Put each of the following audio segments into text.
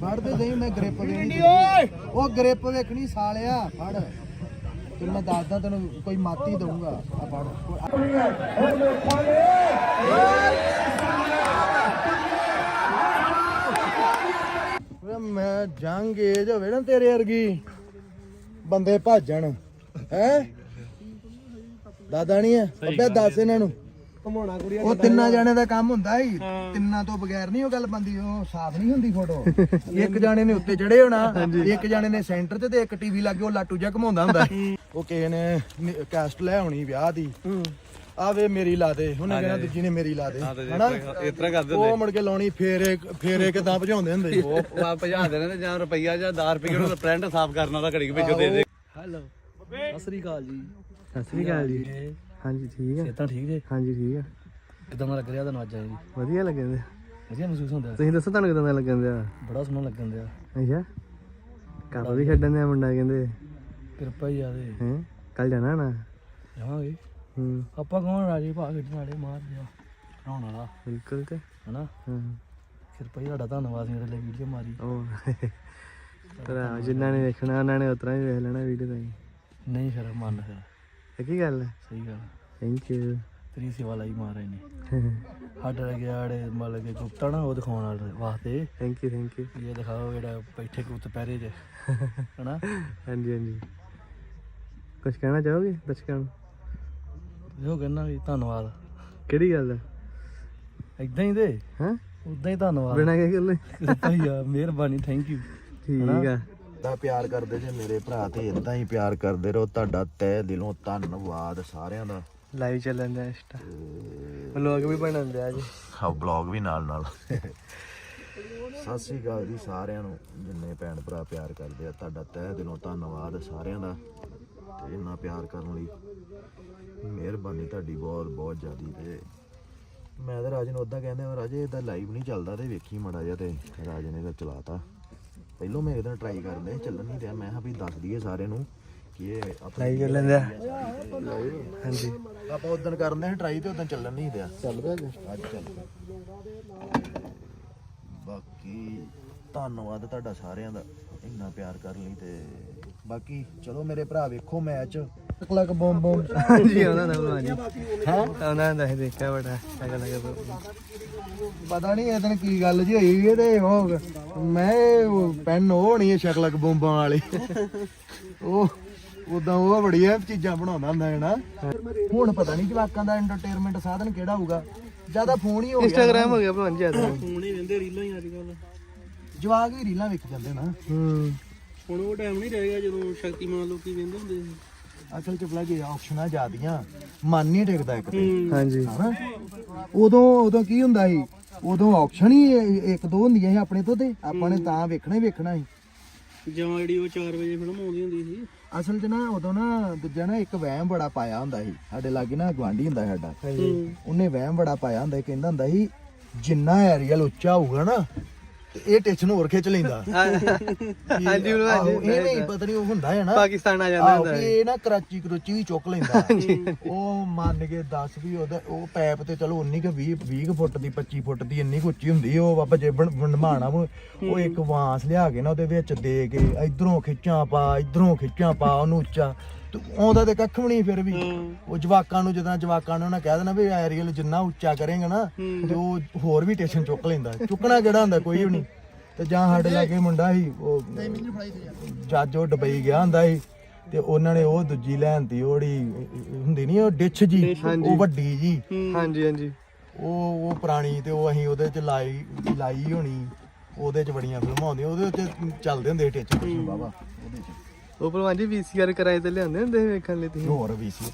ਫੜ ਤੇ ਨਹੀਂ ਮੈਂ ਗ੍ਰਿਪ ਵੇਖਣੀ ਉਹ ਗ੍ਰਿਪ ਵੇਖਣੀ ਸਾਲਿਆ, ਫੜ। ਤੈਨੂੰ ਮੈਂ ਦੱਸਦਾ ਤੈਨੂੰ, ਕੋਈ ਮਾਤੀ ਦਊਂਗਾ। ਆ ਫੜ। ਓਏ, ਮੈਂ ਜੰਗ ਏਜ ਹੋਵੇ ਨਾ ਤੇਰੇ ਵਰਗੀ। ਬੰਦੇ ਭਾਜਣ। ਹੈ? ਦਾਦਾ ਨਹੀਂ ਹੈ। ਅੱਬੇ ਦੱਸ ਇਹਨਾਂ ਨੂੰ। ਘਮਾਉਣਾ ਕੁੜੀਆਂ ਉਹ ਤਿੰਨਾਂ ਜਾਣੇ ਦਾ ਕੰਮ ਹੁੰਦਾ ਹੀ। ਤਿੰਨਾਂ ਤੋਂ ਬਗੈਰ ਨਹੀਂ ਉਹ ਗੱਲ ਬੰਦੀ ਉਹ ਸਾਫ਼ ਨਹੀਂ ਹੁੰਦੀ ਫੋਟੋ ਇੱਕ ਜਾਣੇ ਨੇ ਉੱਤੇ ਚੜੇ ਹੋਣਾ ਇੱਕ ਜਾਣੇ ਨੇ ਸੈਂਟਰ ਤੇ ਤੇ ਇੱਕ ਟੀਵੀ ਲੱਗੇ ਉਹ ਲਾਟੂ ਜਿਹਾ ਘਮਾਉਂਦਾ ਹੁੰਦਾ। ਉਹ ਕਿਸੇ ਨੇ ਨੀ- ਕੈਸਟ ਲੈ ਆਉਣੀ ਵਿਆਹ ਦੀ। ਆ ਵੇ ਮੇਰੀ ਲਾ ਦੇ। ਉਹਨੇ ਕਹਿਣਾ ਦੂਜੀ ਨੇ ਮੇਰੀ ਲਾ ਦੇ। ਹਨਾ? ਇਸ ਤਰ੍ਹਾਂ ਕਰਦੇ ਉਹ ਮੁੜ ਕੇ ਲਾਉਣੀ ਫੇਰੇ ਫੇਰੇ ਕਿਦਾਂ ਭਜਾਉਂਦੇ ਹੁੰਦੇ ਉਹ ਉਹ ਭਜਾ ਦੇਣੇ ਤੇ ਜਾਂ ਰੁਪਈਆ ਜਾਂ 10 ਰੁਪਏ ਉਹਨੂੰ ਪ੍ਰਿੰਟ ਸਾਫ਼ ਕਰਨ ਵਾਲਾ ਘੜੀ ਵਿੱਚੋਂ ਦੇ ਦੇ। ਹੈਲੋ ਸਤਿ ਸ੍ਰੀ ਅਕਾਲ ਜੀ। ਸਤਿ ਸ੍ਰੀ ਅਕਾਲ ਜੀ। ਹਾਂਜੀ ਠੀਕ ਆ? ਤਾਂ ਠੀਕ ਜੇ? ਹਾਂਜੀ ਠੀਕ ਆ। ਕਿਦਾਂ ਲੱਗ ਰਿਹਾ ਤੁਹਾਨੂੰ ਅੱਜ ਆਏ ਜੀ ਵਧੀਆ ਲੱਗਣ ਦਿਆ ਵਧੀਆ ਮਹਿਸੂਸ ਹੁੰਦਾ? ਤੁਸੀਂ ਦੱਸੋ ਤੁਹਾਨੂੰ ਕਿਦਾਂ ਲੱਗਣ ਦਿਆ? ਬੜਾ ਸੋਹਣਾ ਲੱਗਣ ਦਿਆ। ਅੱਛਾ। ਘਰ ਵੀ ਛੱਡਣ ਦਿਆ ਮੁੰਡਾ ਕਹਿੰਦੇ। ਕਿਰਪਾ ਹੀ ਆ ਦੇ ਹੈ? ਕੱਲ ਜਾਣਾ ਨਾ ਜਾਵਾਂਗੇ। ਹੂੰ। ਆਪਾਂ ਕੌਣ ਰਾਜੀ? ਭਾ ਖੇਡਣ ਵਾਲੇ ਮਾਰ ਦਿਆ। ਕਰਾਉਣ ਵਾਲਾ। ਬਿਲਕੁਲ ਤੇ ਹਨਾ? ਹਾਂ। ਕਿਰਪਾ ਹੀ ਤੁਹਾਡਾ ਧੰਨਵਾਦ ਮੇਰੇ ਲਈ ਵੀਡੀਓ ਮਾਰੀ। ਉਹ ਤੇਰਾ ਜਿਨ੍ਹਾਂ ਨੇ ਵੇਖਣਾ ਉਹਨਾਂ ਨੇ ਉਤਰਾ ਹੀ ਵੇਖ ਲੈਣਾ ਵੀਡੀਓ ਤਾਂ ਨਹੀਂ ਫਿਰ ਮੰਨ ਫਿਰ। ਕੀ ਗੱਲ ਹੈ? ਸਹੀ ਗੱਲ ਥੈਂਕ ਯੂ ਤੇਰੀ ਸੇਵਾ ਲਈ ਮਾਰ ਰਹੇ ਨੇ। ਸਾਡੇ ਗਿਆੜੇ ਮਤਲਬ ਕਿ ਗੁਪਤਾ ਨਾ ਉਹ ਦਿਖਾਉਣ ਵਾਲੇ ਵਾਸਤੇ। ਥੈਂਕ ਯੂ ਥੈਂਕ ਯੂ ਇਹ ਦਿਖਾਓ ਜਿਹੜਾ ਬੈਠੇ ਕੁੱਤ ਪੈਰੇ 'ਚ ਹਨਾ? ਹਾਂਜੀ ਹਾਂਜੀ। ਕੁਝ ਕਹਿਣਾ ਚਾਹੋਗੇ ਦਰਸ਼ਕਾਂ ਨੂੰ? ਇਹੋ ਕਹਿਣਾ ਵੀ ਧੰਨਵਾਦ। ਕਿਹੜੀ ਗੱਲ ਹੈ? ਇਦਾਂ ਹੀ ਦੇ। ਹਾਂ? ਉਦਾਂ ਹੀ ਧੰਨਵਾਦ। ਬਿਨਾਂ ਕੀ ਗੱਲ। ਕਿਰਪਾ ਹੀ ਆ ਮਿਹਰਬਾਨੀ ਥੈਂਕ ਯੂ ਠੀਕ ਆ। ਦਾ ਪਿਆਰ ਕਰਦੇ ਜੇ ਮੇਰੇ ਭਰਾ ਤੇ ਇਦਾਂ ਹੀ ਪਿਆਰ ਕਰਦੇ ਰਹੋ। ਤੁਹਾਡਾ ਤਹਿ ਦਿਲੋਂ ਧੰਨਵਾਦ ਸਾਰਿਆਂ ਦਾ। ਲਾਈਵ ਚੱਲਣ ਦਾ ਇੰਸਟਾ। ਵਲੌਗ ਵੀ ਬਣਨ ਦਿਆ ਜੀ। ਹਾਂ ਬਲੌਗ ਵੀ ਨਾਲ ਨਾਲ। ਸਤਿ ਸ੍ਰੀ ਅਕਾਲ ਜੀ ਸਾਰਿਆਂ ਨੂੰ। ਜਿੰਨੇ ਭੈਣ ਭਰਾ ਪਿਆਰ ਕਰਦੇ ਆ ਤੁਹਾਡਾ ਤਹਿ ਦਿਲੋਂ ਧੰਨਵਾਦ ਸਾਰਿਆਂ ਦਾ। ਤੇ ਇੰਨਾ ਪਿਆਰ ਕਰਨ ਲਈ ਮਿਹਰਬਾਨੀ ਤੁਹਾਡੀ ਬਹੁਤ ਬਹੁਤ ਜ਼ਿਆਦੀ ਤੇ ਮੈਂ ਤਾਂ ਰਾਜ ਨੂੰ ਉਦਾਂ ਕਹਿੰਦੇ ਆ ਰਾਜੇ ਇਹਦਾ ਲਾਈਵ ਨਹੀਂ ਚੱਲਦਾ ਤੇ ਵੇਖੀ ਮੜਾ ਜਾ ਤੇ। ਰਾਜ ਨੇ ਤਾਂ ਚਲਾਤਾ। ਪਹਿਲੋਂ ਮੈਂ ਇਹਦਾ ਟਰਾਈ ਕਰਦੇ ਚੱਲਣ ਨਹੀਂ ਦਿਆ ਮੈਂ ਕਿਹਾ ਵੀ ਦੱਸ ਦਈਏ ਸਾਰਿਆਂ ਨੂੰ ਕਿ ਇਹ ਆਪਣਾ ਲਾਈਵ ਚੱਲਣ ਦਿਆ ਹਾਂਜੀ। ਆਪਾਂ ਉਦੋਂ ਕਰਦੇ ਹਾਂ ਟਰਾਈ ਤੇ ਉਦੋਂ ਚੱਲਣ ਨਹੀਂ ਦਿਆ ਚੱਲ ਪਿਆ ਅੱਜ ਚੱਲ। ਪਿਆ। ਬਾਕੀ ਧੰਨਵਾਦ ਤੁਹਾਡਾ ਸਾਰਿਆਂ ਦਾ। ਇੰਨਾ ਪਿਆਰ ਕਰਨ ਲਈ ਤੇ ਬਾਕੀ ਚਲੋ ਮੇਰੇ ਭਰਾ ਵੇਖੋ ਮੈਚ ਲੱਕ ਬੋਮ ਬੋਮ। ਹਾਂਜੀ ਉਹਨਾਂ ਦਾ ਜੀ। ਹਾਂ? ਉਹਨਾਂ ਦਾ ਹੀ ਦੇਖਿਆ ਬੜਾ ਅਗਲ ਅਗਲ ਪਤਾ ਨਹੀਂ ਇਹ ਦਿਨ ਕੀ ਗੱਲ ਜੀ ਹੋਈ ਇਹ ਤੇ ਉਹ ਮੈਂ ਪੈਨ ਉਹ ਹੋਣੀ ਹੈ ਸ਼ਕਲਕ ਬੰਬਾਂ ਵਾਲੀ। ਉਹ ਉਦਾਂ ਉਹ ਬੜੀਆਂ ਚੀਜ਼ਾਂ ਬਣਾਉਂਦਾ ਹੁੰਦਾ ਹੈ ਨਾ। ਹੁਣ ਪਤਾ ਨਹੀਂ ਜਵਾਕਾਂ ਦਾ ਐਂਟਰਟੇਨਮੈਂਟ ਸਾਧਨ ਕਿਹੜਾ ਹੋਊਗਾ। ਜ਼ਿਆਦਾ ਫੋਨ ਹੀ ਹੋ ਗਿਆ ਇੰਸਟਾਗ੍ਰਾਮ ਹੋ ਗਿਆ ਭਲਵਾਨ ਜੀ ਅੱਜ ਹੁਣ ਹੀ ਵੰਦੇ ਰੀਲਾਂ ਹੀ ਅੱਜ ਕੱਲ ਜਵਾਕ ਵੀ ਰੀਲਾਂ ਵੇਖ ਜਾਂਦੇ ਨਾ। ਹੂੰ। ਹੁਣ ਉਹ ਟਾਈਮ ਨਹੀਂ ਰਹਿ ਗਿਆ ਜਦੋਂ ਸ਼ਕਤੀਮਾਨ ਲੋਕੀ ਵੇਂਦੇ ਹੁੰਦੇ ਸੀ। ਅਸਲ ਚ ਬਲਾ ਆਪਸ਼ਨਾਂ ਜ਼ਿਆਦੀਆਂ ਮਨ ਨਹੀਂ ਟਿਕਦਾ ਇੱਕ ਤੇ। ਹਾਂਜੀ। ਹਨਾ? ਉਦੋਂ ਉਦੋਂ ਕੀ ਹੁੰਦਾ ਸੀ? ਉਦੋਂ ਆਪਸ਼ਨ ਹੀ ਇ- ਇੱਕ ਦੋ ਹੁੰਦੀਆਂ ਸੀ ਆਪਣੇ ਤੋਂ ਤੇ। ਆਪਾਂ ਨੇ ਤਾਂ ਵੇਖਣਾ ਹੀ ਵੇਖਣਾ ਸੀ। ਜਾਂ ਜਿਹੜੀ ਉਹ 4 ਵਜੇ ਫਿਲਮ ਆਉਂਦੀ ਹੁੰਦੀ ਸੀ। ਅਸਲ 'ਚ ਨਾ ਉਦੋਂ ਨਾ ਦੂਜਾ ਨਾ ਇੱਕ ਵਹਿਮ ਬੜਾ ਪਾਇਆ ਹੁੰਦਾ ਸੀ। ਸਾਡੇ ਲਾਗੇ ਨਾ ਗਵਾਂਢੀ ਹੁੰਦਾ ਸੀ ਸਾਡਾ। ਉਹਨੇ ਵਹਿਮ ਬੜਾ ਪਾਇਆ ਹੁੰਦਾ ਸੀ ਕਹਿੰਦਾ ਹੁੰਦਾ ਸੀ ਜਿੰਨਾ ਐਰੀਅਲ ਉੱਚਾ ਹੋਊਗਾ ਨਾ ਤੇ ਇਹ ਟੈਨਸ਼ਨ ਹੋਰ ਖਿੱਚ ਲੈਂਦਾ। ਹਾਂਜੀ ਆਹੋ, ਇਹ ਨਹੀਂ ਪਤਾ ਨਹੀਂ ਉਹ ਹੁੰਦਾ ਹੈ ਨਾ। ਪਾਕਿਸਤਾਨ ਆ ਜਾਂਦਾ ਆਹੋ, ਹੁੰਦਾ ਵੀ ਇਹ ਨਾ ਕਰਾਚੀ ਕਰੂਚੀ ਵੀ ਚੁੱਕ ਲੈਂਦਾ। ਉਹ ਮੰਨ ਕੇ 10 ਵੀ ਉਹਦਾ ਉਹ ਪੈਪ ਤੇ ਚਲੋ ਉਨੀ ਕੁ 20 20 ਕੁ ਫੁੱਟ ਦੀ 25 ਫੁੱਟ ਦੀ ਇੰਨੀ ਕੁ ਉੱਚੀ ਹੁੰਦੀ ਉਹ ਬਾਬਾ ਜੇ ਬਣਮਾਣਾ ਉਹ ਇੱਕ ਵਾਂਸ ਲਿਆ ਕੇ ਨਾ ਉਹਦੇ ਵਿੱਚ ਦੇ ਕੇ ਇਧਰੋਂ ਖਿੱਚਾਂ ਪਾ ਇਧਰੋਂ ਖਿੱਚਾਂ ਪਾ ਉਹਨੂੰ ਉੱਚਾ ਤੇ ਆਉਂਦਾ ਤੇ ਕੱਖ ਵੀ ਨਹੀਂ ਫਿਰ ਵੀ। ਉਹ ਜਵਾਕਾਂ ਨੂੰ ਜਦੋਂ ਜਵਾਕਾਂ ਨੂੰ ਉਹਨਾਂ ਕਹਿ ਦੇਣਾ ਵੀ ਐਰੀਅਲ ਜਿੰਨਾ ਉੱਚਾ ਕਰੇਗਾ ਨਾ ਤੇ ਉਹ ਹੋਰ ਵੀ ਟੈਸ਼ਨ ਚੁੱਕ ਲੈਂਦਾ। ਚੁੱਕਣਾ ਕਿਹੜਾ ਹੁੰਦਾ ਕੋਈ ਵੀ ਨਹੀਂ। ਤੇ ਜਾਂ ਸਾਡੇ ਲਾਗੇ ਮੁੰਡਾ ਸੀ ਉਹ ਜੱਜ ਉਹ ਡਬਈ ਗਿਆ ਹੁੰਦਾ ਸੀ ਤੇ ਉਹਨਾਂ ਨੇ ਉਹ ਦੂਜੀ ਲੈਣਤੀ ਉਹੜੀ ਹੁੰਦੀ ਨਹੀਂ ਉਹ ਡਿਸ਼ ਜੀ ਉਹ ਵੱਡੀ ਜੀ। ਹਾਂਜੀ ਹਾਂਜੀ। ਉਹ ਉਹ ਪੁਰਾਣੀ ਤੇ ਉਹ ਅਸੀਂ ਉਹਦੇ ਚ ਲਾਈ ਲਾਈ ਹੋਣੀ ਉਹਦੇ ਚ ਬੜੀਆਂ ਫਿਲਮਾਂ ਆਉਂਦੀਆਂ ਉਹਦੇ ਚ ਚੱਲਦੇ ਹੁੰਦੇ ਟਿੱਚ ਬਾਬਾ। ਉਹ ਭਲਵਾਨ ਜੀ ਵੀਸੀਆਰ ਕਿਰਾਏ ਤੇ ਲਿਆਉਂਦੇ ਹੁੰਦੇ ਸੀ ਵੇਖਣ ਲਈ ਤੁਸੀਂ? ਹੋਰ ਵੀ ਸੀ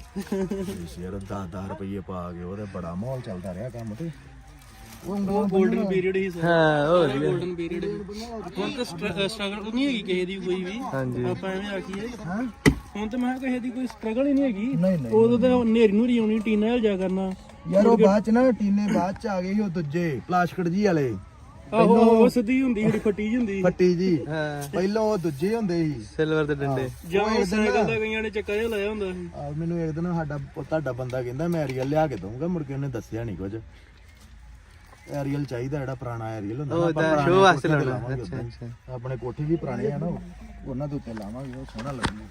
ਸੀ ਯਾਰ 10 ਰੁਪਏ ਪਾ ਕੇ ਉਹਦੇ ਬੜਾ ਮਾਹੌਲ ਚੱਲਦਾ ਰਿਹਾ ਕੰਮ ਤੇ। ਉਹ 골ਡਨ ਪੀਰੀਅਡ ਹੀ ਹਾਂ ਹੋਰ ਵੀ 골ਡਨ ਪੀਰੀਅਡ ਹੁਣ ਤਾਂ ਸਟਰਗਲ ਨਹੀਂ ਹੈਗੀ ਕਿਸੇ ਦੀ ਕੋਈ ਵੀ। ਹਾਂਜੀ। ਆਪਾਂ ਐਵੇਂ ਆਖੀਏ। ਹਾਂ। ਹੁਣ ਤਾਂ ਮੈਂ ਕਿਹਾ ਕਿਸੇ ਦੀ ਕੋਈ ਸਟਰਗਲ ਹੀ ਨਹੀਂ ਹੈਗੀ। ਨਹੀਂ ਨਹੀਂ ਉਦੋਂ ਤਾਂ ਨੇਰੀ ਨੂਰੀ ਆਉਣੀ ਟੀਨਾ ਹਿਲ ਜਾ ਕਰਨਾ। ਯਾਰ ਉਹ ਬਾਅਦ ਚ ਨਾ ਟੀਨੇ ਬਾਅਦ ਚ ਆ ਗਏ ਸੀ ਉਹ ਦੂਜੇ ਪਲਾਸਟਿਕ ਜੀ ਵਾਲੇ। ਆਹੋ ਉਹ ਸਿੱਧੀ ਹੁੰਦੀ ਜਿਹੜੀ ਫੱਟੀ ਜਿਹੀ ਹੁੰਦੀ ਫੱਟੀ ਜੀ ਹਾਂ ਪਹਿਲਾਂ ਉਹ ਦੂਜੇ ਹੁੰਦੇ ਸੀ। ਸਿਲਵਰ ਦੇ ਡੰਡੇ। ਜਾਂ ਉਹ ਸਾਈਕਲ ਨਾ- ਦਾ ਕਈਆਂ ਨੇ ਚੱਕਾ ਜਿਹਾ ਲਾਇਆ ਹੁੰਦਾ ਸੀ। ਆ ਮੈਨੂੰ ਇੱਕ ਦਿਨ ਸਾਡਾ ਤੁਹਾਡਾ ਬੰਦਾ ਕਹਿੰਦਾ ਮੈਂ ਐਰੀਅਲ ਲਿਆ ਕੇ ਦਊਂਗਾ ਮੁੜ ਕੇ ਉਹਨੇ ਦੱਸਿਆ ਨਹੀਂ ਕੁਝ। ਐਰੀਅਲ ਚਾਹੀਦਾ ਜਿਹੜਾ ਪੁਰਾਣਾ ਐਰੀਅਲ ਹੁੰਦਾ ਉਹ ਤਾਂ ਸ਼ੋਅ ਵਾਸਤੇ ਲਾਉਣਾ। ਅੱਛਾ। ਅੱਛਾ। ਆਪਣੇ ਕੋਠੇ ਵੀ ਪੁਰਾਣੇ ਆ ਨਾ ਉਹ, ਉਹਨਾਂ ਦੇ ਉੱਤੇ ਲਾਵਾਂਗੇ ਉਹ ਸੋਹਣਾ ਲੱਗਣਾ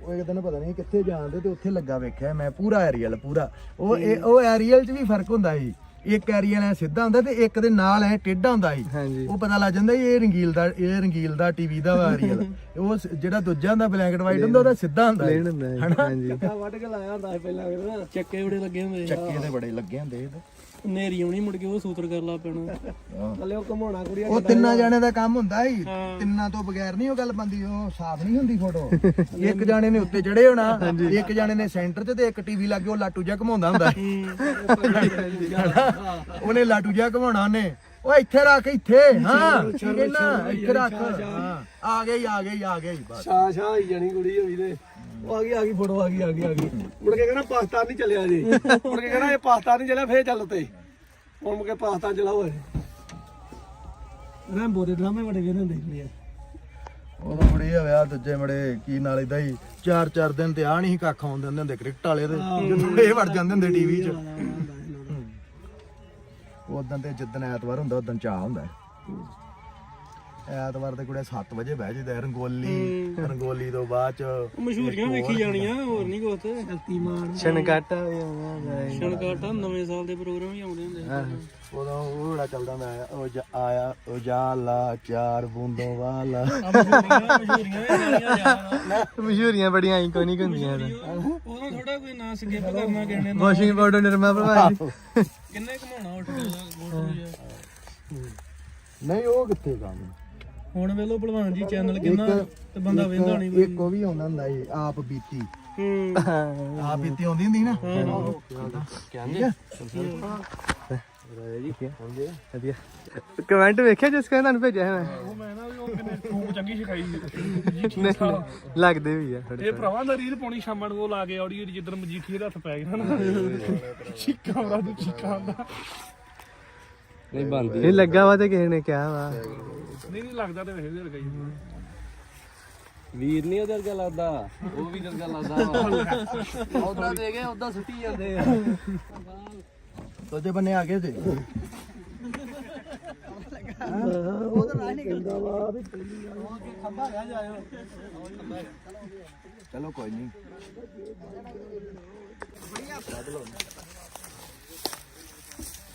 ਉਹ ਇੱਕ ਦਿਨ ਪਤਾ ਨਹੀਂ ਕਿੱਥੇ ਜਾਂਦੇ ਤੇ ਉੱਥੇ ਲੱਗਾ ਵੇਖਿਆ ਮੈਂ ਪੂਰਾ ਐਰੀਅਲ ਪੂਰਾ। ਉਹ ਇਹ- ਉਹ ਐਰੀਅਲ 'ਚ ਵੀ ਫ਼ਰਕ ਹੁੰਦਾ ਸੀ। ਇੱਕ ਐਰੀਅਲ ਐ ਸਿੱਧਾ ਹੁੰਦਾ ਤੇ ਇੱਕ ਦੇ ਨਾਲ ਐ ਟੇਢਾ ਹੁੰਦਾ ਸੀ। ਉਹ ਪਤਾ ਲੱਗ ਜਾਂਦਾ ਇਹ ਰੰਗੀਲ ਦਾ ਇਹ ਰੰਗੀਲ ਦਾ ਟੀਵੀ ਦਾ ਵਾ ਐਰੀਅਲ ਉਹ ਸ- ਜਿਹੜਾ ਦੂਜਾ ਹੁੰਦਾ ਬਲੈਕ ਐਂਡ ਵਾਈਟ ਹੁੰਦਾ ਉਹਦਾ ਸਿੱਧਾ ਹੁੰਦਾ ਸੀ। ਹੈ ਹਾਂਜੀ। ਵੱਢ ਕੇ ਲਾਇਆ ਹੁੰਦਾ ਸੀ ਪਹਿਲਾਂ ਚੱਕੇ ਬੜੇ ਲੱਗੇ ਹੁੰਦੇ ਚੱਕੇ ਦੇ ਬੜੇ ਲੱਗੇ ਹੁੰਦੇ ਇਹ ਨੇਰੀ ਆਉਣੀ ਮੁੜ ਕੇ ਉਹ ਸੂਤਰ ਕਰ ਲਾ ਪੈਣਾ। ਥੱਲੇ ਉਹ ਘਮਾਉਣਾ ਕੁੜੀਆਂ ਉਹ ਤਿੰਨਾਂ ਜਾਣੇ ਦਾ ਕੰਮ ਹੁੰਦਾ ਸੀ ਹਾਂ। ਤਿੰਨਾਂ ਤੋਂ ਬਗੈਰ ਨਹੀਂ ਉਹ ਗੱਲ ਬੰਦੀ ਉਹ ਸਾਫ਼ ਨਹੀਂ ਹੁੰਦੀ ਫੋਟੋ ਇੱਕ ਜਾਣੇ ਨੇ ਉੱਤੇ ਚੜੇ ਹੋਣਾ ਇੱਕ ਜਾਣੇ ਨੇ ਸੈਂਟਰ 'ਚ ਤੇ ਇੱਕ ਟੀਵੀ ਲੱਗੇ ਉਹ ਲਾਟੂ ਜਿਹਾ ਘਮਾਉਂਦਾ ਹੁੰਦਾ। ਉਹਨੇ ਲਾਟੂ ਜਿਹਾ ਘਮਾਉਣਾ ਉਹਨੇ। ਉਹ ਇੱਥੇ ਰੱਖ ਇੱਥੇ ਹਾਂ। ਇੱਥੇ ਰੱਖ। ਹਾਂ ਆ ਗਈ ਆ ਗਈ ਆ ਗਈ ਬਸ। ਛਾ ਛਾ ਹੋਈ ਜਾਣੀ ਕੁੜੀ ਹੋਈ ਤੇ। ਉਹ ਆ ਗਈ ਆ ਗਈ ਫੋਟੋ ਆ ਗਈ ਆ ਗਈ ਆ ਗਈ। ਮੁੜ ਕੇ ਕਹਿੰਦਾ ਪਾਕਿਸਤਾਨ ਨਹੀਂ ਚੱਲਿਆ ਜੀ। ਮੁੜ ਕੇ ਕਹਿੰਦਾ ਇਹ ਪਾਕਿਸਤਾਨ ਨਹੀਂ ਚੱਲਿਆ ਫੇਰ ਚੱਲ ਉੱਤੇ। ਹੁਣ ਮੁੜ ਕੇ ਪਾਕਿਸਤਾਨ ਚਲਾਓ ਏ ਰੈਂਬੋ ਦੇ ਡਰਾਮੇ ਬੜੇ ਵੇਖਦੇ ਹੁੰਦੇ ਸੀ ਆ ਉਹ ਬੜੀ ਹੋਇਆ ਦੂਜੇ ਬੜੇ ਕੀ ਨਾਲ ਇਦਾਂ ਹੀ ਚਾਰ ਚਾਰ ਦਿਨ ਤੇ ਆ ਨਹੀਂ ਕੱਖ ਆਉਂਦੇ ਹੁੰਦੇ ਹੁੰਦੇ ਕ੍ਰਿਕਟ ਵਾਲੇ ਤੇ ਜਦੋਂ ਇਹ ਵੜ ਜਾਂਦੇ ਹੁੰਦੇ ਟੀਵੀ 'ਚ। ਉਦੋਂ ਤੇ ਜਿੱਦਣ ਐਤਵਾਰ ਹੁੰਦਾ ਉਦੋਂ ਚਾਹ ਹੁੰਦਾ। ਐਤਵਾਰ ਤੇ ਕੁੜੇ 7 ਵਜੇ ਬਹਿ ਜੀਦਾ ਰੰਗੋਲੀ ਰੰਗੋਲੀ ਤੋਂ ਬਾਅਦ ਚ ਮਸ਼ਹੂਰੀਆਂ ਵੇਖੀ ਜਾਣੀਆਂ ਹੋਰ ਨਹੀਂ ਕੁਛ ਸ਼ਕਤੀਮਾਨ ਛਣਕਾਟਾ ਵੀ ਆਉਂਦਾ ਹੈ। ਨਵੇਂ ਸਾਲ ਦੇ ਪ੍ਰੋਗਰਾਮ ਵੀ ਆਉਂਦੇ ਹੁੰਦੇ ਸੀ ਉਦੋਂ ਉਹ ਬੜਾ ਚੱਲਦਾ ਹੈ, ਉਹ ਜ- ਆਇਆ ਉਜਾਲਾ ਚਾਰ ਬੂੰਦੋਂ ਵਾਲਾ। ਮਸ਼ਹੂਰੀਆਂ ਬੜੀਆਂ ਆਈਕੋਨਿਕ ਹੁੰਦੀਆਂ ਨੇ। ਉਹਦਾ ਥੋੜਾ ਕੋਈ ਨਾਂ ਸਕਿਪ ਕਰਨਾ ਕਿਸੇ ਨੇ ਨਾ। ਵਾਸ਼ਿੰਗ ਪਾਊਡਰ ਨਿਰਮਾ ਭਰਵਾਈ ਕਿੰਨੇ ਕਮਾਉਣਾ ਜਿਹਾ ਨਹੀਂ ਉਹ ਕਿੱਥੇ ਕੰਮ? ਹੁਣ ਵੇਲੋ ਭਲਵਾਨ ਜੀ ਚੈਨਲ ਕਿੰਨਾ ਤੇ ਬੰਦਾ ਵੇਂਦਾ ਨਹੀਂ ਇੱਕ ਉਹ ਵੀ ਆਉਂਦਾ ਹੁੰਦਾ ਸੀ ਆਪ ਬੀਤੀ। ਹੂੰ। ਆਪ ਬੀਤੀ ਆਉਂਦੀ ਹੁੰਦੀ ਨਾ? ਵਧੀਆ। ਕਮੈਂਟ ਵੇਖਿਆ ਜਿਸ ਕਹਿੰਦਾ ਤੁਹਾਨੂੰ ਭੇਜਿਆ ਮੈਂ? ਉਹ ਮੈਂ ਨਾ ਵੀ ਉਹ ਕਿੰਨੇ ਫੂਕ ਚੰਗੀ ਸਿਖਾਈ ਨਹੀਂ, ਲੱਗਦੇ ਵੀ ਆ ਥੋੜੇ ਇਹ ਭਰਾਵਾਂ ਦਾ ਰੀਲ ਪਾਉਣੀ ਸ਼ਾਮਾਂ ਨੂੰ ਉਹ ਲਾ ਕੇ ਆਡੀਓ ਜਿੱਦਣ ਮਜੀਠੀ ਦੇ ਹੱਥ ਪੈ ਗਿਆ ਨਾ। ਚੀਕਾਂ ਉਹਦਾ ਤੂੰ ਚੀਕਾਂ ਦਾ ਨਹੀਂ ਬੰਦੀ ਇਹ ਲੱਗਾ ਵਾ ਤੇ ਕਿਸੇ ਨੇ ਕਿਹਾ ਵਾ। ਨਹੀਂ ਨਹੀਂ ਲੱਗਦਾ ਤੇ ਵੈਸੇ ਦੇ ਗਈ ਵੀਰ ਨਹੀਂ ਉਹਦੇ ਵਰਗਾ ਲੱਗਦਾ। ਉਹ ਵੀ ਵਰਗਾ ਲੱਗਦਾ ਉਹਦਾ ਦੇ ਗਏ ਉਹਦਾ ਸੁੱਟੀ ਜਾਂਦੇ ਆ। ਬੰਨੇ ਆ ਗਏ ਤੇ। ਚਲੋ ਕੋਈ ਨਹੀਂ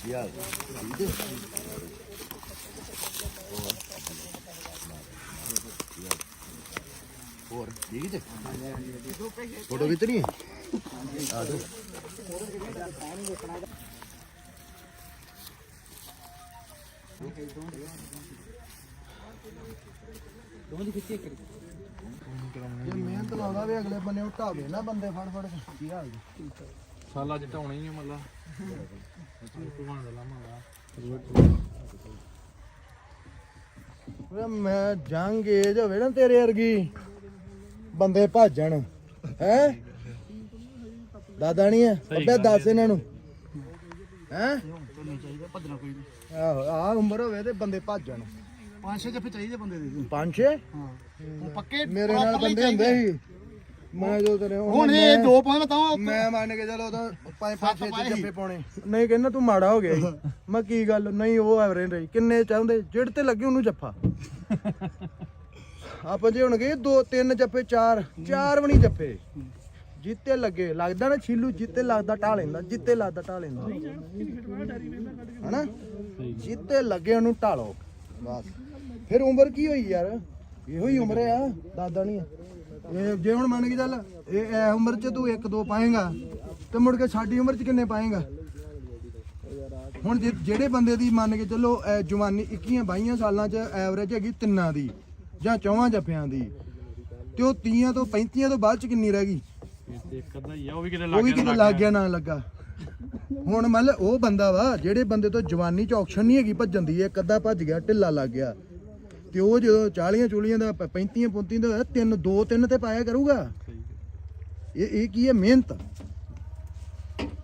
ਹੈ ਹੋਰ ਠੀਕ ਹੈ ਫੋਟੋ ਕਿਤਨੀ ਹੈ ਆ ਦੋ ਜੇ ਮਿਹਨਤ ਲਾਉਂਦਾ ਵੀ ਅਗਲੇ ਬੰਨੇ ਉਠਾਵੇ ਨਾ ਬੰਦੇ ਫੜ ਫੜ ਕੇ। ਕੀ ਹਾਲ ਜੀ? ਸਾਲਾ ਜਟਾਉਣਾ ਹੀ ਆ ਮੱਲਾ। ਓਏ ਮੈਂ ਜੰਗ ਏਜ ਹੋਵੇ ਨਾ ਤੇਰੇ ਵਰਗੀ। ਬੰਦੇ ਭਾਜਣ। ਹੈ? ਦਾਦਾ ਨਹੀਂ ਹੈ? ਅੱਬੇ ਦੱਸ ਇਹਨਾਂ ਨੂੰ। ਹੈ? ਆਹੋ ਆ ਉਮਰ ਹੋਵੇ ਤੇ ਬੰਦੇ ਭਾਜਣ। ਪੰਜ ਛੇ ਜੱਫੇ ਚਾਹੀਦੇ ਬੰਦੇ ਦੇ। ਪੰਜ ਛੇ? ਉਹ ਪੱਕੇ ਮੇਰੇ ਨਾਲ ਬੰਦੇ ਹੁੰਦੇ ਸੀ। ਮੈਂ ਜੋ ਤੇਰੇ ਹੁਣ ਇਹ ਦੋ ਪਾਉਣਾ ਤਾਂ ਮੈਂ ਮੰਨ ਕੇ ਚਲੋ ਤਾਂ ਪੰਜ ਪੰਜ ਛੇ ਛੇ ਜੱਫੇ ਪਾਉਣੇ। ਨਹੀਂ ਕਹਿੰਦਾ ਤੂੰ ਮਾੜਾ ਹੋ ਗਿਆ ਈ। ਮੈਂ ਕੀ ਗੱਲ ਨਹੀਂ ਉਹ ਐਵਰੇਜ ਰਹੀ। ਕਿੰਨੇ ਚਾਹੁੰਦੇ? ਜਿਹੜੇ ਤੇ ਲੱਗੇ ਉਹਨੂੰ ਜੱਫਾ। ਆਪਾਂ ਜੇ ਹੁਣ ਗਏ ਦੋ ਤਿੰਨ ਜੱਫੇ ਚਾਰ। ਚਾਰ ਵੀ ਨਹੀਂ ਜੱਫੇ। ਜਿੱਤੇ ਲੱਗੇ। ਲੱਗਦਾ ਨਾ ਛੀਲੂ ਜਿੱਤੇ ਲੱਗਦਾ ਢਾ ਲੈਂਦਾ ਜਿੱਤੇ ਲੱਗਦਾ ਢਾ ਲੈਂਦਾ। ਹਨਾ? ਜਿੱਤੇ ਲੱਗੇ ਉਹਨੂੰ ਢਾਲੋ ਬਸ। ਫਿਰ ਉਮਰ ਕੀ ਹੋਈ ਯਾਰ? ਇਹੋ ਹੀ ਉਮਰ ਆ ਦਾਦਾ ਨਹੀਂ ਆ। ਇਹ ਜੇ ਹੁਣ ਮੰਨ ਕੇ ਚੱਲ ਇਹ ਇਹ ਉਮਰ 'ਚ ਤੂੰ ਇੱਕ ਦੋ ਪਾਏਗਾ ਤੇ ਮੁੜ ਕੇ ਸਾਡੀ ਉਮਰ 'ਚ ਕਿੰਨੇ ਪਾਏਗਾ? ਹੁਣ ਜੇ- ਜਿਹੜੇ ਬੰਦੇ ਦੀ ਮੰਨ ਕੇ ਚੱਲੋ ਇਹ ਜਵਾਨੀ 21 22 ਸਾਲਾਂ 'ਚ ਐਵਰੇਜ ਹੈਗੀ ਤਿੰਨਾਂ ਦੀ ਜਾਂ ਚੌਵਾਂ ਜੱਫਿਆਂ ਦੀ ਤੇ ਉਹ 30 ਤੋਂ 35 ਤੋਂ ਬਾਅਦ 'ਚ ਕਿੰਨੀ ਰਹਿ ਗਈ? ਇੱਕ ਅੱਧਾ ਹੀ ਆ ਉਹ ਵੀ ਕਿਤੇ ਉਹ ਵੀ ਕਿਤੇ ਲੱਗ ਗਿਆ। ਨਾ ਲੱਗਾ। ਹੁਣ ਮੰਨ ਲੈ ਉਹ ਬੰਦਾ ਵਾ ਜਿਹੜੇ ਬੰਦੇ ਤੋਂ ਜਵਾਨੀ 'ਚ ਆਪਸ਼ਨ ਨਹੀਂ ਹੈਗੀ ਭੱਜਣ ਦੀ ਇੱਕ ਅੱਧਾ ਭੱਜ ਗਿਆ ਢਿੱਲਾ ਲੱਗ ਗਿਆ। ਤੇ ਉਹ ਜਦੋਂ 40 ਚੂਲੀਆਂ ਦਾ 35 35 ਦਾ ਹੋਇਆ, ਤਿੰਨ ਦੋ ਤਿੰਨ ਤੇ ਪਾਇਆ ਕਰੂਗਾ? ਇਹ ਇਹ ਕੀ ਹੈ? ਮਿਹਨਤ।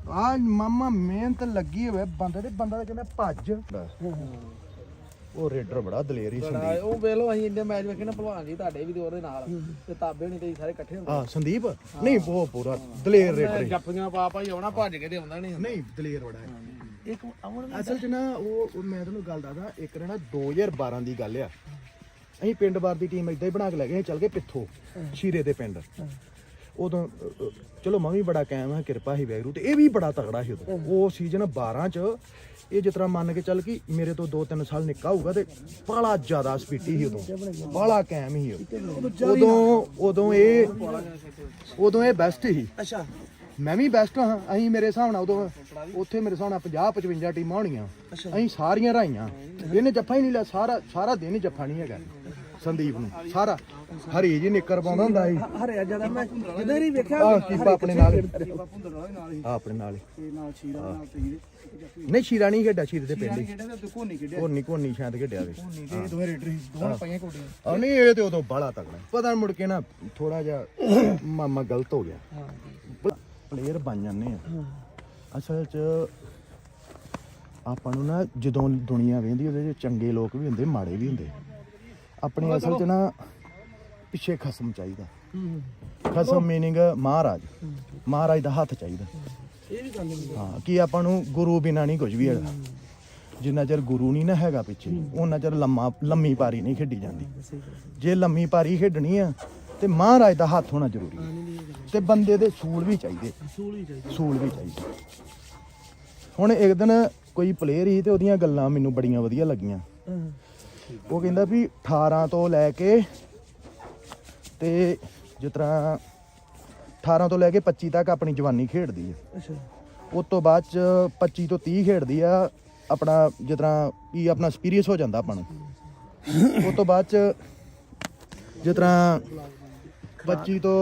ਆ ਮਾਮਾ ਮਿਹਨਤ ਲੱਗੀ ਹੋਵੇ ਬੰਦੇ ਦੇ ਬੰਦਾ ਤਾਂ ਕਹਿੰਦਾ ਭੱਜ। ਉਹ ਰੇਡਰ ਬੜਾ ਦਲੇਰ ਸੰਦੀਪ। ਉਹ ਵੇਖ ਲਓ ਅਸੀਂ ਇੰਡੀਆ ਮੈਚ ਵੇਖੇ ਨਾ ਭਲਵਾਨ ਜੀ ਤੁਹਾਡੇ ਵੀ ਤੇ ਉਹਦੇ ਨਾਲ। ਤੇ ਤਾਬੇ ਨਹੀਂ ਤੇ ਸਾਰੇ ਇਕੱਠੇ ਹੁੰਦੇ। ਹਾਂ ਸੰਦੀਪ? ਨਹੀਂ ਬਹੁਤ ਪੂਰਾ ਦਲੇਰ ਰੇਡਰ। ਜੱਫੀਆਂ ਪਾ ਪਾ ਹੀ ਆਉਣਾ ਭੱਜ ਕੇ ਤੇ ਆਉਂਦਾ ਨਹੀਂ ਨਹੀਂ ਦਲੇਰ ਬੜਾ ਹੈ। ਇੱਕ ਅਸਲ ਚ ਨਾ ਉਹ ਉਹ ਮੈਂ ਤੁਹਾਨੂੰ ਗੱਲ ਦੱਸਦਾ ਇੱਕ ਨਾ 2012 ਦੀ ਗੱਲ ਆ। ਅਸੀਂ ਪਿੰਡ ਬਾਰ ਦੀ ਟੀਮ ਇਦਾਂ ਹੀ ਬਣਾ ਕੇ ਲੈ ਗਏ ਅਸੀਂ ਚੱਲ ਗਏ ਪਿੱਥੋਂ ਸ਼ੀਰੇ ਦੇ ਪਿੰਡ। ਉਦੋਂ ਅ, ਚਲੋ ਮੈਂ ਵੀ ਬੜਾ ਕਾਇਮ ਆ ਕਿਰਪਾ ਹੀ ਵੈਗਰੂ ਤੇ ਇਹ ਵੀ ਬੜਾ ਤਗੜਾ ਸੀ ਉਦੋਂ। ਉਹ ਸੀਜ਼ਨ 12 ਚ ਇਹ ਜਿਸ ਤਰ੍ਹਾਂ ਮੰਨ ਕੇ ਚੱਲ ਕਿ ਮੇਰੇ ਤੋਂ 2-3 ਸਾਲ ਨਿੱਕਾ ਹੋਊਗਾ ਤੇ ਬੜਾ ਜ਼ਿਆਦਾ ਸਪੀਟੀ ਸੀ ਉਦੋਂ। ਬੜਾ ਕਾਇਮ ਸੀ ਉਹ। ਉਦੋਂ ਉਦੋਂ ਇਹ ਉਦੋਂ ਇਹ ਬੈਸਟ ਸੀ। ਅੱਛਾ। ਮੈਂ ਵੀ ਬੈਸਟ ਹਾਂ ਅਸੀਂ ਮੇਰੇ ਹਿਸਾਬ ਨਾਲ ਉਦੋਂ ਉੱਥੇ ਮੇਰੇ ਹਿਸਾਬ ਨਾਲ 50 55 ਟੀਮਾਂ ਹੋਣੀਆਂ। ਅਸੀਂ ਸਾਰੀਆਂ ਰਾਈਆਂ ਇਹਨੇ ਜੱਫਾ ਹੀ ਨਹੀਂ ਲਿਆ ਸਾਰਾ ਸਾਰਾ ਦਿਨ ਹੀ ਜੱਫਾ ਨਹੀਂ ਹੈਗਾ। ਸੰਦੀਪ ਨੂੰ। ਸਾਰਾ। ਹਰੀ ਜੀ ਨਿੱਕਰ ਪਾਉਂਦਾ ਹੁੰਦਾ ਸੀ। ਹਰਿਆ ਜ਼ਿਆਦਾ ਮੈਂ ਜਿੱਦਾਂ ਹੀ ਵੇਖਿਆ ਆਹ ਕੀਪਾ ਆਪਣੇ ਨਾਲ ਆ ਆਪਣੇ ਨਾਲ ਹੀ। ਨਾਲ ਸ਼ੀਰਾ ਨਾਲ ਤੀਰ ਨਹੀਂ ਸ਼ੀਰਾ ਨਹੀਂ ਖੇਡਿਆ ਸ਼ੀਰ ਦੇ ਪਿੰਡ ਹੀ। ਖੇਡਿਆ ਤੇ ਕੋਨੀ ਖੇਡਿਆ। ਕੋਨੀ ਕੋਨੀ ਸ਼ਾਇਦ ਖੇਡਿਆ ਵੇ। ਕੋਨੀ ਤੇ ਦੋਵੇਂ ਰੇਡਰ ਸੀ ਦੋਵੇਂ ਪਾਈਆਂ ਕੋਡੀਆਂ ਆ ਨਹੀਂ ਇਹ ਤੇ ਉਦੋਂ ਬਾਲਾ ਤਗੜਾ ਪਤਾ ਨੀ ਮੁੜ ਕੇ ਨਾ ਥੋੜਾ ਜਿਹਾ ਮਾਮਾ ਗਲਤ ਹੋ ਗਿਆ। ਪਲੇਅਰ ਬਣ ਜਾਂਦੇ ਆ। ਅਸਲ 'ਚ ਆਪਾਂ ਨੂੰ ਨਾ ਜਦੋਂ ਦੁਨੀਆ ਵੇਂਦੀ ਉਹਦੇ 'ਚ ਚੰਗੇ ਲੋਕ ਵੀ ਹੁੰਦੇ ਮਾੜੇ ਵੀ ਹੁੰਦੇ। ਆਪਣੇ ਅਸਲ 'ਚ ਨਾ ਪਿੱਛੇ ਖਸਮ ਚਾਹੀਦਾ। ਖਸਮ ਮੀਨਿੰਗ ਮਹਾਰਾਜ। ਮਹਾਰਾਜ ਦਾ ਹੱਥ ਚਾਹੀਦਾ। ਇਹ ਵੀ ਗੱਲ ਹਾਂ। ਕਿ ਆਪਾਂ ਨੂੰ ਗੁਰੂ ਬਿਨਾ ਨਹੀਂ ਕੁਝ ਵੀ ਹੈਗਾ। ਜਿੰਨਾ ਚਿਰ ਗੁਰੂ ਨਹੀਂ ਨਾ ਹੈਗਾ ਪਿੱਛੇ ਉਹਨਾਂ ਚਿਰ ਲੰਮਾ ਲੰਮੀ ਪਾਰੀ ਨਹੀਂ ਖੇਡੀ ਜਾਂਦੀ। ਜੇ ਲੰਮੀ ਪਾਰੀ ਖੇਡਣੀ ਆ ਤੇ ਮਹਾਰਾਜ ਦਾ ਹੱਥ ਹੋਣਾ ਜ਼ਰੂਰੀ ਹੈ ਤੇ ਬੰਦੇ ਦੇ ਸੂਲ ਵੀ ਚਾਹੀਦੇ। ਸੂਲ ਹੀ ਚਾਹੀਦੀ। ਸੂਲ ਵੀ ਚਾਹੀਦੇ। ਹੁਣ ਇੱਕ ਦਿਨ ਕੋਈ ਪਲੇਅਰ ਸੀ ਤੇ ਉਹਦੀਆਂ ਗੱਲਾਂ ਮੈਨੂੰ ਬੜੀਆਂ ਵਧੀਆ ਲੱਗੀਆਂ। ਉਹ ਕਹਿੰਦਾ ਵੀ 18 ਤੋਂ ਲੈ ਕੇ ਤੇ ਜਿਸ ਤਰ੍ਹਾਂ 18 ਤੋਂ ਲੈ ਕੇ 25 ਤੱਕ ਆਪਣੀ ਜਵਾਨੀ ਖੇਡਦੀ ਹੈ ਅੱਛਾ। ਉਸ ਤੋਂ ਬਾਅਦ ਚ 25 ਤੋਂ 30 ਖੇਡਦੀ ਆ ਆਪਣਾ ਜਿਸ ਤਰ੍ਹਾਂ ਕੀ ਆਪਣਾ ਐਕਸਪੀਰੀਅੰਸ ਹੋ ਜਾਂਦਾ ਆਪਾਂ ਨੂੰ। ਉਸ ਤੋਂ ਬਾਅਦ ਚ ਜਿਸ ਤਰ੍ਹਾਂ 25 ਤੋਂ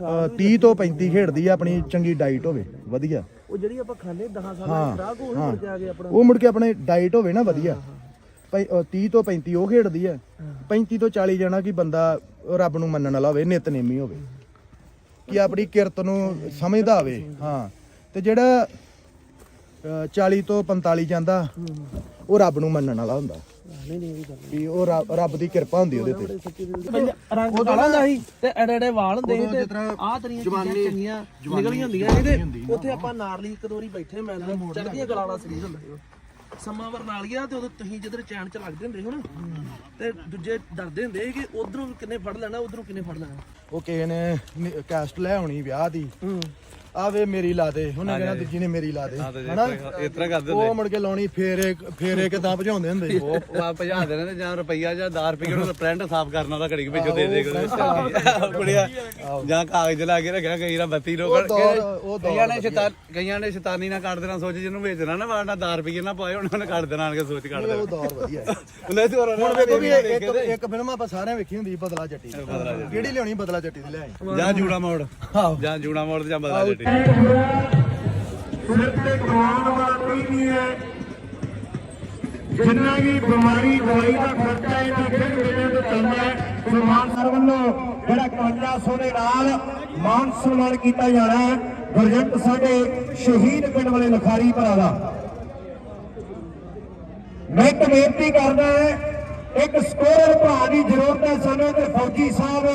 ਅ, 30 ਤੋਂ 35 ਖੇਡਦੀ ਆ ਆਪਣੀ ਚੰਗੀ ਡਾਈਟ ਹੋਵੇ ਵਧੀਆ। ਉਹ ਜਿਹੜੀ ਆਪਾਂ ਖਾਂਦੇ 10 ਸਾਲਾਂ ਦੀ ਖਰਾਕ ਉਹ ਹਾਂ। ਮੁੜ ਕੇ ਆ ਕੇ ਆਪਣਾ। ਉਹ ਮੁੜ ਕੇ ਆਪਣੇ ਡਾਈਟ ਹੋਵੇ ਨਾ ਵਧੀਆ। 30 ਤੋਂ 35 ਉਹ ਖੇਡਦੀ ਆ 35 ਤੋਂ 40 ਜਾਣਾ ਕਿ ਬੰਦਾ ਰੱਬ ਨੂੰ ਮੰਨਣ ਵਾਲਾ ਹੋਵੇ ਨਿਤਨੇਮੀ ਹੋਵੇ। ਕਿ ਆਪਣੀ ਕਿਰਤ ਨੂੰ ਸਮਝਦਾ ਹੋਵੇ ਹਾਂ। ਤੇ ਜਿਹੜਾ ਅ, 40 ਤੋਂ 45 ਜਾਂਦਾ ਉਹ ਰੱਬ ਨੂੰ ਮੰਨਣ ਵਾਲਾ ਹੁੰਦਾ। ਨਹੀਂ ਨਹੀਂ ਇਹ ਵੀ ਉਹ ਰੱਬ ਦੀ ਕਿਰਪਾ ਹੁੰਦੀ ਉਹਦੇ ਤੇ। ਰੰਗ ਕਾਲਾ ਹੁੰਦਾ ਸੀ ਤੇ ਐਡੇ ਐਡੇ ਵਾਲ ਹੁੰਦੇ ਸੀ ਉਦੋਂ ਤੇ ਜਿਸ ਤਰ੍ਹਾਂ ਆਹ ਤਰੀਆਂ ਚੀਜ਼ਾਂ ਜਵਾਨੀ- ਚੰਗੀਆਂ ਜਵਾਨੀ ਨਿਕਲੀਆਂ ਹੁੰਦੀਆਂ ਜਵਾਨੀ ਸੀ ਹੁੰਦੀ। ਤੇ ਉੱਥੇ ਆਪਾਂ ਨਾਰਲੀ ਇੱਕ ਦੋਰੀ ਬੈਠੇ ਮੈਂ ਚੜਦੀਆਂ ਗਲਾਂ ਵਾਲਾ ਸਰੀਰ ਹੁੰਦਾ। ਸੀ ਉਹ। ਸਮਾਂ ਵਰਨਾਲੀਆ ਤੇ ਉਦੋਂ ਤੁਸੀਂ ਜਿੱਧਰ ਚੈਨ ਚ ਲੱਗਦੇ ਹੁੰਦੇ ਹੋ ਨਾ ਤੇ ਦੂਜੇ ਡਰਦੇ ਹੁੰਦੇ ਸੀ ਕਿ ਉਧਰੋਂ ਕਿੰਨੇ ਫੜ ਲੈਣਾ ਉਧਰੋਂ ਕਿੰਨੇ ਫੜ ਲੈਣਾ। ਉਹ ਕਿਸੇ ਨੀ- ਕੈਸਟ ਲੈ ਆਉਣੀ ਵਿਆਹ ਦੀ। ਆਵੇ ਮੇਰੀ ਲਾ ਦੇ। ਉਹਨੇ ਕਹਿਣਾ ਦੂਜੀ ਨੇ ਮੇਰੀ ਲਾ ਦੇ। ਹਨਾ? ਇਸ ਤਰ੍ਹਾਂ ਕਰਦੇ ਉਹ ਮੁੜ ਕੇ ਲਾਉਣੀ ਫੇਰੇ ਫੇਰੇ ਕਿਦਾਂ ਭਜਾਉਂਦੇ ਹੁੰਦੇ। ਉਹ ਆ ਭਜਾ ਦੇਣੇ ਤੇ ਜਾਂ ਰੁਪਈਆ ਜਾਂ 10 ਰੁਪਏ ਉਹਨੂੰ ਪ੍ਰਿੰਟ ਸਾਫ਼ ਕਰਨ ਦਾ ਘੜੀ ਵਿੱਚੋਂ ਦੇ ਦੇ ਕੁੜੀਆ ਜਾਂ ਕਾਗਜ਼ ਲਾ ਕੇ ਰੱਖਿਆ ਕਈ ਰਾ 32 ਲੋਕ ਉਹ ਦੌਰ ਉਹ ਦੌਰ ਕਈਆਂ ਨੇ ਸ਼ੈਤਾਨ ਕਈਆਂ ਨੇ ਸ਼ੈਤਾਨੀ ਨਾਲ ਕੱਢ ਦੇਣਾ ਸੋਚ ਜਿਹਨੂੰ ਵੇਚਣਾ ਨਾ ਵਾਰਨਾ 10 ਰੁਪਏ ਨਾ ਪਾਏ ਉਹਨਾਂ ਨੇ ਕੱਢ ਦੇਣਾ ਆਣ ਕੇ ਸੋਚ ਕੱਢ ਉਹ ਦੇਣਾ ਦੌਰ ਵਧੀਆ। ਹੈ। ਉਹਨੇ ਤੇ ਹੁਣ ਵੇਖੋ ਵੀ ਇੱਕ ਇੱਕ ਫਿਲਮ ਆਪਾਂ ਸਾਰਿਆਂ ਵੇਖੀ ਹੁੰਦੀ ਬਦਲਾ ਜੱਟੀ ਦੀ। ਕਿਹੜੀ ਲਿਆਉਣੀ ਬਦਲਾ ਜੱਟੀ ਦੀ ਲਿਆਈ? ਜਾਂ ਜੂੜਾ ਮੋੜ। ਜਾਂ ਜੂੜਾ ਮੋੜ ਜਾਂ ਬਦਲਾ ਜੱਟੀ। ਸਿਰ ਤੇ ਕਮਾਉਣ ਵਾਲਾ ਕੋਈ ਨਹੀਂ ਹੈ। ਜਿੰਨਾ ਵੀ ਬਿਮਾਰੀ ਦਵਾਈ ਦਾ ਖਰਚਾ ਇਹਨਾਂ ਖੇਡ ਮੇਲੇ ਤੇ ਚੱਲਦਾ ਹੈ। ਸਨਮਾਨ ਸਰ ਵੱਲੋਂ ਜਿਹੜਾ 5100 ਦੇ ਨਾਲ ਮਾਨ ਸਨਮਾਨ ਕੀਤਾ ਜਾਣਾ ਹੈ, ਗੁਰਜੰਟ ਸਾਡੇ ਸ਼ਹੀਦ ਪਿੰਡ ਵਾਲੇ ਲਖਾਰੀ ਭਰਾ ਦਾ। ਮੈਂ ਇੱਕ ਬੇਨਤੀ ਕਰਦਾ ਹਾਂ, ਇੱਕ ਸਕੋਰਰ ਭਰਾ ਦੀ ਜ਼ਰੂਰਤ ਹੈ ਸਾਨੂੰ, ਤੇ ਫੌਜੀ ਸਾਹਿਬ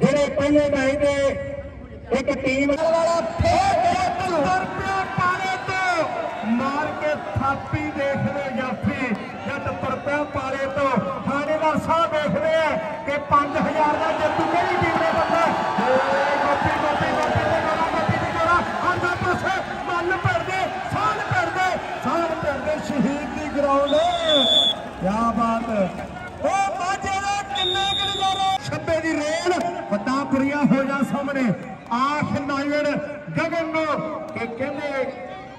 ਜਿਹੜੇ ਪਹਿਲੇ ਮੈਚ ਦੇ ਇੱਕ ਟੀਮ ਵਾਲਾ ਫੇਰ ਗਿਆ 70 ਰੁਪਏ ਪਾਰੇ ਤੋਂ। ਮਾਰ ਕੇ ਥਾਪੀ ਦੇਖਦੇ ਜਾਫੀ ਜਦ ਰੁਪਏ ਪਾਰੇ ਤੋਂ। ਥਾਣੇਦਾਰ ਸਾਹਿਬ ਦੇਖਦੇ ਆ ਕਿ 5000 ਦਾ ਜੱਟੂ ਕਿਹੜੀ ਟੀਮ ਦੇ ਬੰਦਾ ਗੋਪੀ ਗੋਪੀ ਗੋਪੀ ਦੇ ਗੋਲਾ ਗੋਪੀ ਦੇ ਗੋਲਾ ਆਂਦਾ ਪਾਸੇ ਮੱਲ ਪੜਦੇ ਸਾਲ ਪੜਦੇ ਸਾਲ ਪੜਦੇ ਸ਼ਹੀਦ ਦੀ ਗਰਾਊਂਡ ਕੀ ਬਾਤ। ਉਹ ਮਾਝੇ ਦਾ ਕਿੰਨੇ ਕਿਲੋ ਛੱਬੇ ਦੀ ਰੇਲ ਵੱਡਾ ਪੁਰੀਆ ਹੋ ਜਾ ਸਾਹਮਣੇ। ਆਖ ਗਗਨ ਨੂੰ ਕਿ ਕਹਿੰਦੇ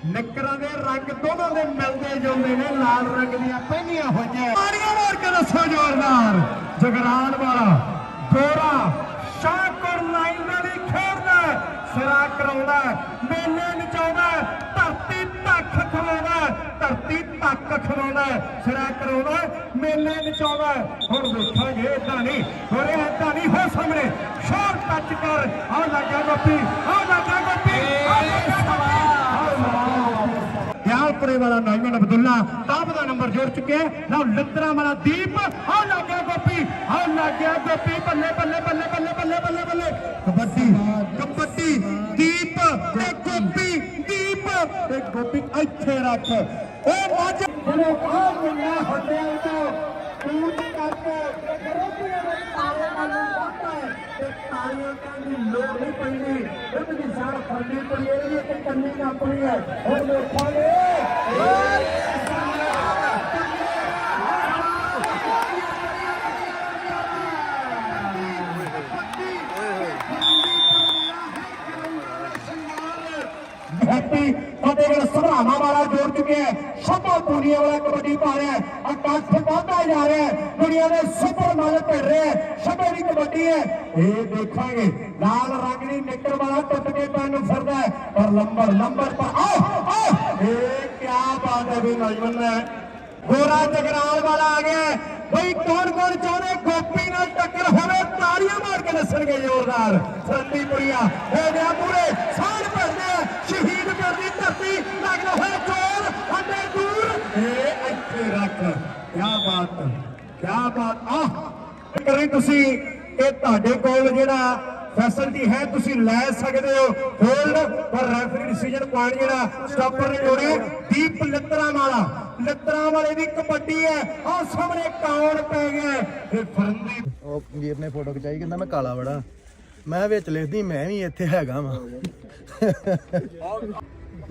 ਨਿਕਰਾਂ ਦੇ ਰੰਗ ਦੋਨਾਂ ਦੇ ਮਿਲਦੇ ਜੁਲਦੇ ਨੇ ਲਾਲ ਰੰਗ ਦੀਆਂ ਪਹਿਨੀਆਂ ਹੋਈਆਂ। ਮਾਰੀਆਂ ਮਾਰ ਕੇ ਦੱਸੋ ਜ਼ੋਰਦਾਰ। ਜਗਰਾਨ ਵਾਲਾ ਗੋਰਾ ਸ਼ਾਹਕੋਟ ਲਾਈਨ ਦੇ ਖੇਡਦਾ ਹੈ, ਸਿਰਾ ਕਰਾਉਂਦਾ ਮੇਲੇ ਨਚਾਉਂਦਾ ਧਰਤੀ ਤੱਕ ਖਵਾਉਂਦਾ ਸਿਰਾ ਕਰਾਉਂਦਾ ਮੇਲੇ ਨਚਾਉਂਦਾ। ਹੁਣ ਵੇਖਾਂਗੇ ਏਦਾਂ ਨਹੀਂ ਹੁਣ ਏਦਾਂ ਨਹੀਂ ਹੋ ਸਾਹਮਣੇ। ਸ਼ੋਰ ਟੱਚ ਕਰ। ਆ ਲੱਗਾ ਗੋਪੀ ਆ ਲੱਗਾ ਗੋਪੀ ਹੁਸ਼ਿਆਰਪੁਰੇ ਵਾਲਾ ਨੌਜਵਾਨ ਅਬਦੁੱਲਾ ਟਾਪ ਦਾ ਨੰਬਰ ਜੋੜ ਚੁੱਕਿਆ ਲਓ ਲੱਤਰਾ ਵਾਲਾ ਦੀਪ ਆ ਲੱਗ ਗਿਆ ਗੋਪੀ ਆ ਲੱਗ ਗਿਆ ਗੋਪੀ। ਬੱਲੇ ਬੱਲੇ ਬੱਲੇ ਬੱਲੇ ਬੱਲੇ ਬੱਲੇ ਬੱਲੇ। ਕਬੱਡੀ ਕਬੱਡੀ ਦੀਪ ਤੇ ਗੋਪੀ। ਤੇ ਗੋਪੀ ਇੱਥੇ ਰੱਖ। ਉਹ ਮੱਝ ਜਿਹੜੇ ਆ ਮੁੰਡਾ ਹੱਡਿਆਂ ਤੋਂ ਕੂਦ ਕਰਕੇ ਗਰੋਪੀਆਂ ਦੇ ਤਾਰੇ ਨਾਲ ਵਾਟਾ ਹੈ ਤੇ ਤਾਰੀਆਂ ਕਰਨ ਦੀ ਲੋੜ ਨਹੀਂ ਪੈਂਦੀ। ਇੱਕ ਦੀ ਸਾਰ ਫਰਦੀ ਪਈ ਹੈ ਇਹ ਤੇ ਕੰਨੀ ਕੰਪਨੀ ਹੈ। ਹੁਣ ਦੇਖਾਂਗੇ। ਹੈਪੀ ਫਤਿਹਗੜ੍ਹ ਸਭਰਾਵਾਂ ਵਾਲਾ ਜੋੜ ਚੁੱਕਿਆ ਹੈ। ਸ਼ੰਭਾ ਪੂਨੀਆ ਵਾਲਾ ਕਬੱਡੀ ਪਾ ਰਿਹਾ ਆਕਾਸ਼ ਵਧਦਾ ਜਾ ਰਿਹਾ ਦੁਨੀਆ ਦੇ ਸੁਪਰ ਮਾਲ ਭਿੜ ਰਿਹਾ ਹੈ। ਦੀ ਕਬੱਡੀ ਹੈ। ਇਹ ਦੇਖਾਂਗੇ। ਲਾਲ ਰੰਗ ਦੀ ਨਿੱਕਰ ਵਾਲਾ ਟੁੱਟ ਕੇ ਪੈਨ ਫਿਰਦਾ ਪਰ ਲੰਬਰ ਲੰਬਰ ਪਰ ਆਹ ਆਹ ਇਹ ਕੀ ਬਾਤ ਹੈ ਵੀ ਨੌਜਵਾਨ ਹੈ। ਗੋਰਾ ਜਗਰਾਲ ਵਾਲਾ ਆ ਗਿਆ ਹੈ। ਬਈ ਕੌਣ ਕੌਣ ਚਾਹੁੰਦੇ ਗੋਪੀ ਨਾਲ ਟੱਕਰ ਹੋਵੇ, ਤਾੜੀਆਂ ਮਾਰ ਕੇ ਦੱਸਣਗੇ ਜ਼ੋਰਦਾਰ। ਸੰਦੀਪੁਰੀਆ ਹੋ ਗਿਆ ਪੂਰੇ। ਸਾਲ ਭਰਦੇ ਆ ਸ਼ਹੀਦ ਕਰਦੀ ਧਰਤੀ ਲੱਗਦਾ ਹੋਇਆ ਜੋਰ ਅੰਡੇ ਦੂਰ। ਇਹ ਇੱਥੇ ਰੱਖ। ਕੀ ਬਾਤ ਕੀ ਬਾਤ। ਆਹ ਕਰੀ ਤੁਸੀਂ ਇਹ ਤੁਹਾਡੇ ਕੋਲ ਜਿਹੜਾ ਫੈਸਿਲਿਟੀ ਹੈ ਤੁਸੀਂ ਲੈ ਸਕਦੇ ਹੋ। ਹੋਲਡ ਪਰ ਰੈਫਰੀ ਡਿਸੀਜਨ ਪੁਆਇੰਟ ਜਿਹੜਾ ਸਟਾਪਰ ਨੇ ਜੋੜਿਆ ਦੀਪ ਲੱਤਰਾਂ ਵਾਲਾ ਲੱਤਰਾਂ ਵਾਲੇ ਦੀ ਕਬੱਡੀ ਹੈ। ਆਹ ਸਾਹਮਣੇ ਕੌਣ ਪੈ ਗਿਆ ਹੈ? ਇਹ ਫਰੰਦੀ ਉਹ ਵੀਰ ਨੇ ਫੋਟੋ ਖਿਚਾਈ ਕਹਿੰਦਾ ਮੈਂ ਕਾਲਾ ਬੜਾ। ਮੈਂ ਵਿੱਚ ਲਿਖਦੀ ਮੈਂ ਵੀ ਇੱਥੇ ਹੈਗਾ ਵਾਂ।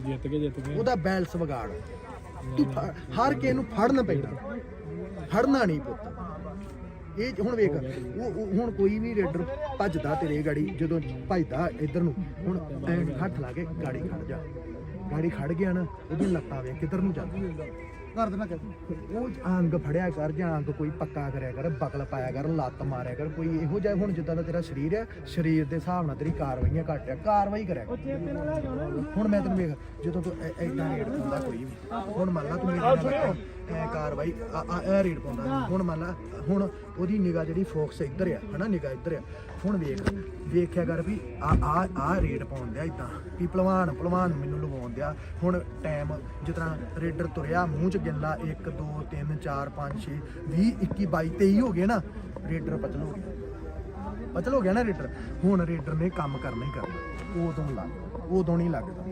ਜਿੱਤ ਕੇ ਜਿੱਤ ਕੇ ਉਹਦਾ ਬੈਲੈਂਸ ਵਿਗਾੜ ਤੂੰ ਫੜ- ਹਰ ਕਿਸੇ ਨੂੰ ਫੜਨਾ ਪੈਂਦਾ। ਫੜਨਾ ਨਹੀਂ ਪੁੱਤ। ਇਹ ਹੁਣ ਵੇਖ, ਉਹ, ਉਹ- ਹੁਣ ਕੋਈ ਵੀ ਰੇਡਰ ਭੱਜਦਾ ਤੇਰੇ ਗਾੜੀ, ਜਦੋਂ ਭੱਜਦਾ ਇੱਧਰ ਨੂੰ, ਹੁਣ ਐਂ ਹੱਥ ਲਾ ਕੇ ਗਾੜੀ ਖੜ ਜਾ। ਗਾੜੀ ਖੜ ਗਿਆ ਨਾ ਉਹਦੀ ਲੱਤਾਂ ਵੇਖ ਕਿੱਧਰ ਨੂੰ ਜਾਂਦੀ ਕਰ ਦੇਣਾ ਉਹ ਅੰਗ ਫੜਿਆ ਕਰ ਜਾਂ ਅੰਗ ਕੋਈ ਪੱਕਾ ਕਰਿਆ ਕਰ ਬਕਲ ਪਾਇਆ ਕਰ ਲੱਤ ਮਾਰਿਆ ਕਰ ਕੋਈ ਇਹੋ ਜਿਹਾ ਹੁਣ ਜਿੱਦਾਂ ਦਾ ਤੇਰਾ ਸਰੀਰ ਹੈ ਸਰੀਰ ਦੇ ਹਿਸਾਬ ਨਾਲ ਤੇਰੀ ਕਾਰਵਾਈਆਂ ਘੱਟ ਆ ਕਾਰਵਾਈ ਕਰਿਆ ਕਰ। ਹੁਣ ਮੈਂ ਤੈਨੂੰ ਵੇਖ ਜਦੋਂ ਤੂੰ ਐ- ਐਦਾਂ ਰੇਡ ਕੋਈ ਵੀ ਹੁਣ ਮੰਨ ਲਾ ਤੂੰ ਮੇਰੇ ਨਾਲ ਐ ਕਾਰਵਾਈ ਇਹ ਰੇਡ ਪਾਉਂਦਾ। ਹੁਣ ਮੰਨ ਲਾ ਹੁਣ ਉਹਦੀ ਨਿਗਾਹ ਜਿਹੜੀ ਫੋਕਸ ਇੱਧਰ ਆ ਹਨਾ ਨਿਗਾਹ ਇੱਧਰ ਆ। ਹੁਣ ਵੇਖ ਵੇਖਿਆ ਕਰ ਵੀ ਆ ਆ ਆ ਰੇਡ ਪਾਉਣ ਦਿਆ ਇਦਾਂ ਵੀ ਭਲਵਾਨ ਭਲਵਾਨ ਮੈਨੂੰ ਲਵਾਉਣ ਦਿਆ। ਹੁਣ ਟਾਈਮ ਜਿਸ ਤਰ੍ਹਾਂ ਰੇਡਰ ਤੁਰਿਆ ਮੂੰਹ ਚ ਗਿੱਲਾ 1 2 3 4 5 6 20 21 22 23 ਹੋ ਗਏ ਨਾ ਰੇਡਰ ਪਤਲ ਹੋ ਗਿਆ ਪਤਲ ਹੋ ਗਿਆ ਨਾ ਰੇਡਰ? ਹੁਣ ਰੇਡਰ ਨੇ ਕੰਮ ਕਰਨਾ ਹੀ ਕਰਨਾ। ਉਦੋਂ ਲੱਗ ਉਦੋਂ ਨਹੀਂ ਲੱਗਦਾ।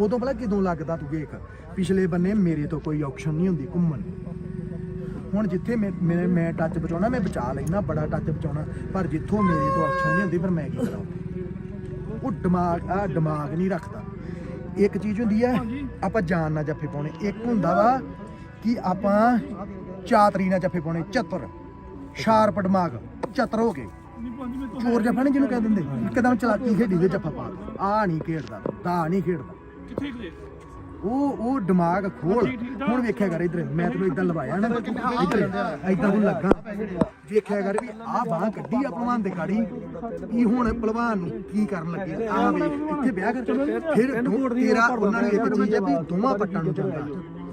ਉਦੋਂ ਭਲਾ ਕਿਦੋਂ ਲੱਗਦਾ ਤੂੰ ਵੇਖ ਪਿਛਲੇ ਬੰਨੇ ਮੇਰੇ ਤੋਂ ਕੋਈ ਆਪਸ਼ਨ ਨਹੀਂ ਹੁੰਦੀ ਘੁੰਮਣ। ਹੁਣ ਜਿੱਥੇ ਮੈਂ ਮੈਂ- ਟੱਚ ਬਚਾਉਣਾ ਮੈਂ ਬਚਾ ਲੈਣਾ ਬੜਾ ਟੱਚ ਬਚਾਉਣਾ ਪਰ ਜਿੱਥੋਂ ਮੇਰੇ ਤੋਂ ਆਪਸ਼ਨ ਨਹੀਂ ਹੁੰਦੀ ਫਿਰ ਮੈਂ ਕੀ ਕਰਾਂ ਉਹ ਦਿਮਾਗ ਆ ਦਿਮਾਗ ਨਹੀਂ ਰੱਖਦਾ। ਇੱਕ ਚੀਜ਼ ਹੁੰਦੀ ਹੈ ਆਪਾਂ ਜਾਨ ਨਾਲ ਜੱਫੇ ਪਾਉਣੇ। ਇੱਕ ਹੁੰਦਾ ਵਾ ਕਿ ਆਪਾਂ ਚਾਤਰੀ ਨਾਲ ਜੱਫੇ ਪਾਉਣੇ ਚਤੁਰ। ਸ਼ਾਰਪ ਦਿਮਾਗ ਚਤਰ ਹੋ ਕੇ ਚੋਰ ਜੱਫਾ ਨਹੀਂ ਜਿਹਨੂੰ ਕਹਿ ਦਿੰਦੇ। ਇੱਕਦਮ ਚਲਾਕੀ ਖੇਡੀ ਦੇ ਜੱਫਾ ਪਾ ਆ ਨਹੀਂ ਖੇਡਦਾ ਦਾ ਨਹੀਂ ਖੇਡਦਾ। ਉਹ ਉਹ ਦਿਮਾਗ ਖੋਲ। ਹੁਣ ਵੇਖਿਆ ਕਰ ਇਧਰ ਮੈਂ ਤੈਨੂੰ ਇਦਾਂ ਲਵਾਇਆ ਨਾ। ਇਧਰ ਇਦਾਂ ਨੂੰ ਲੱਗਾ। ਵੇਖਿਆ ਕਰ ਵੀ ਆਹ ਬਾਹ ਕੱਢੀ ਆ ਭਲਵਾਨ ਦੇ ਗਾੜੀ। ਕੀ ਹੁਣ ਭਲਵਾਨ ਨੂੰ ਕੀ ਕਰਨ ਲੱਗੇ ਆ? ਵੇਖ ਇੱਥੇ ਵਿਆਹ ਕਰ ਫਿਰ ਦੋ- ਤੇਰਾ ਉਹਨਾਂ ਨੂੰ ਇੱਕ ਚੀਜ਼ ਹੈ ਵੀ ਦੋਵਾਂ ਪੱਟਾਂ ਨੂੰ ਜਾਂਦਾ।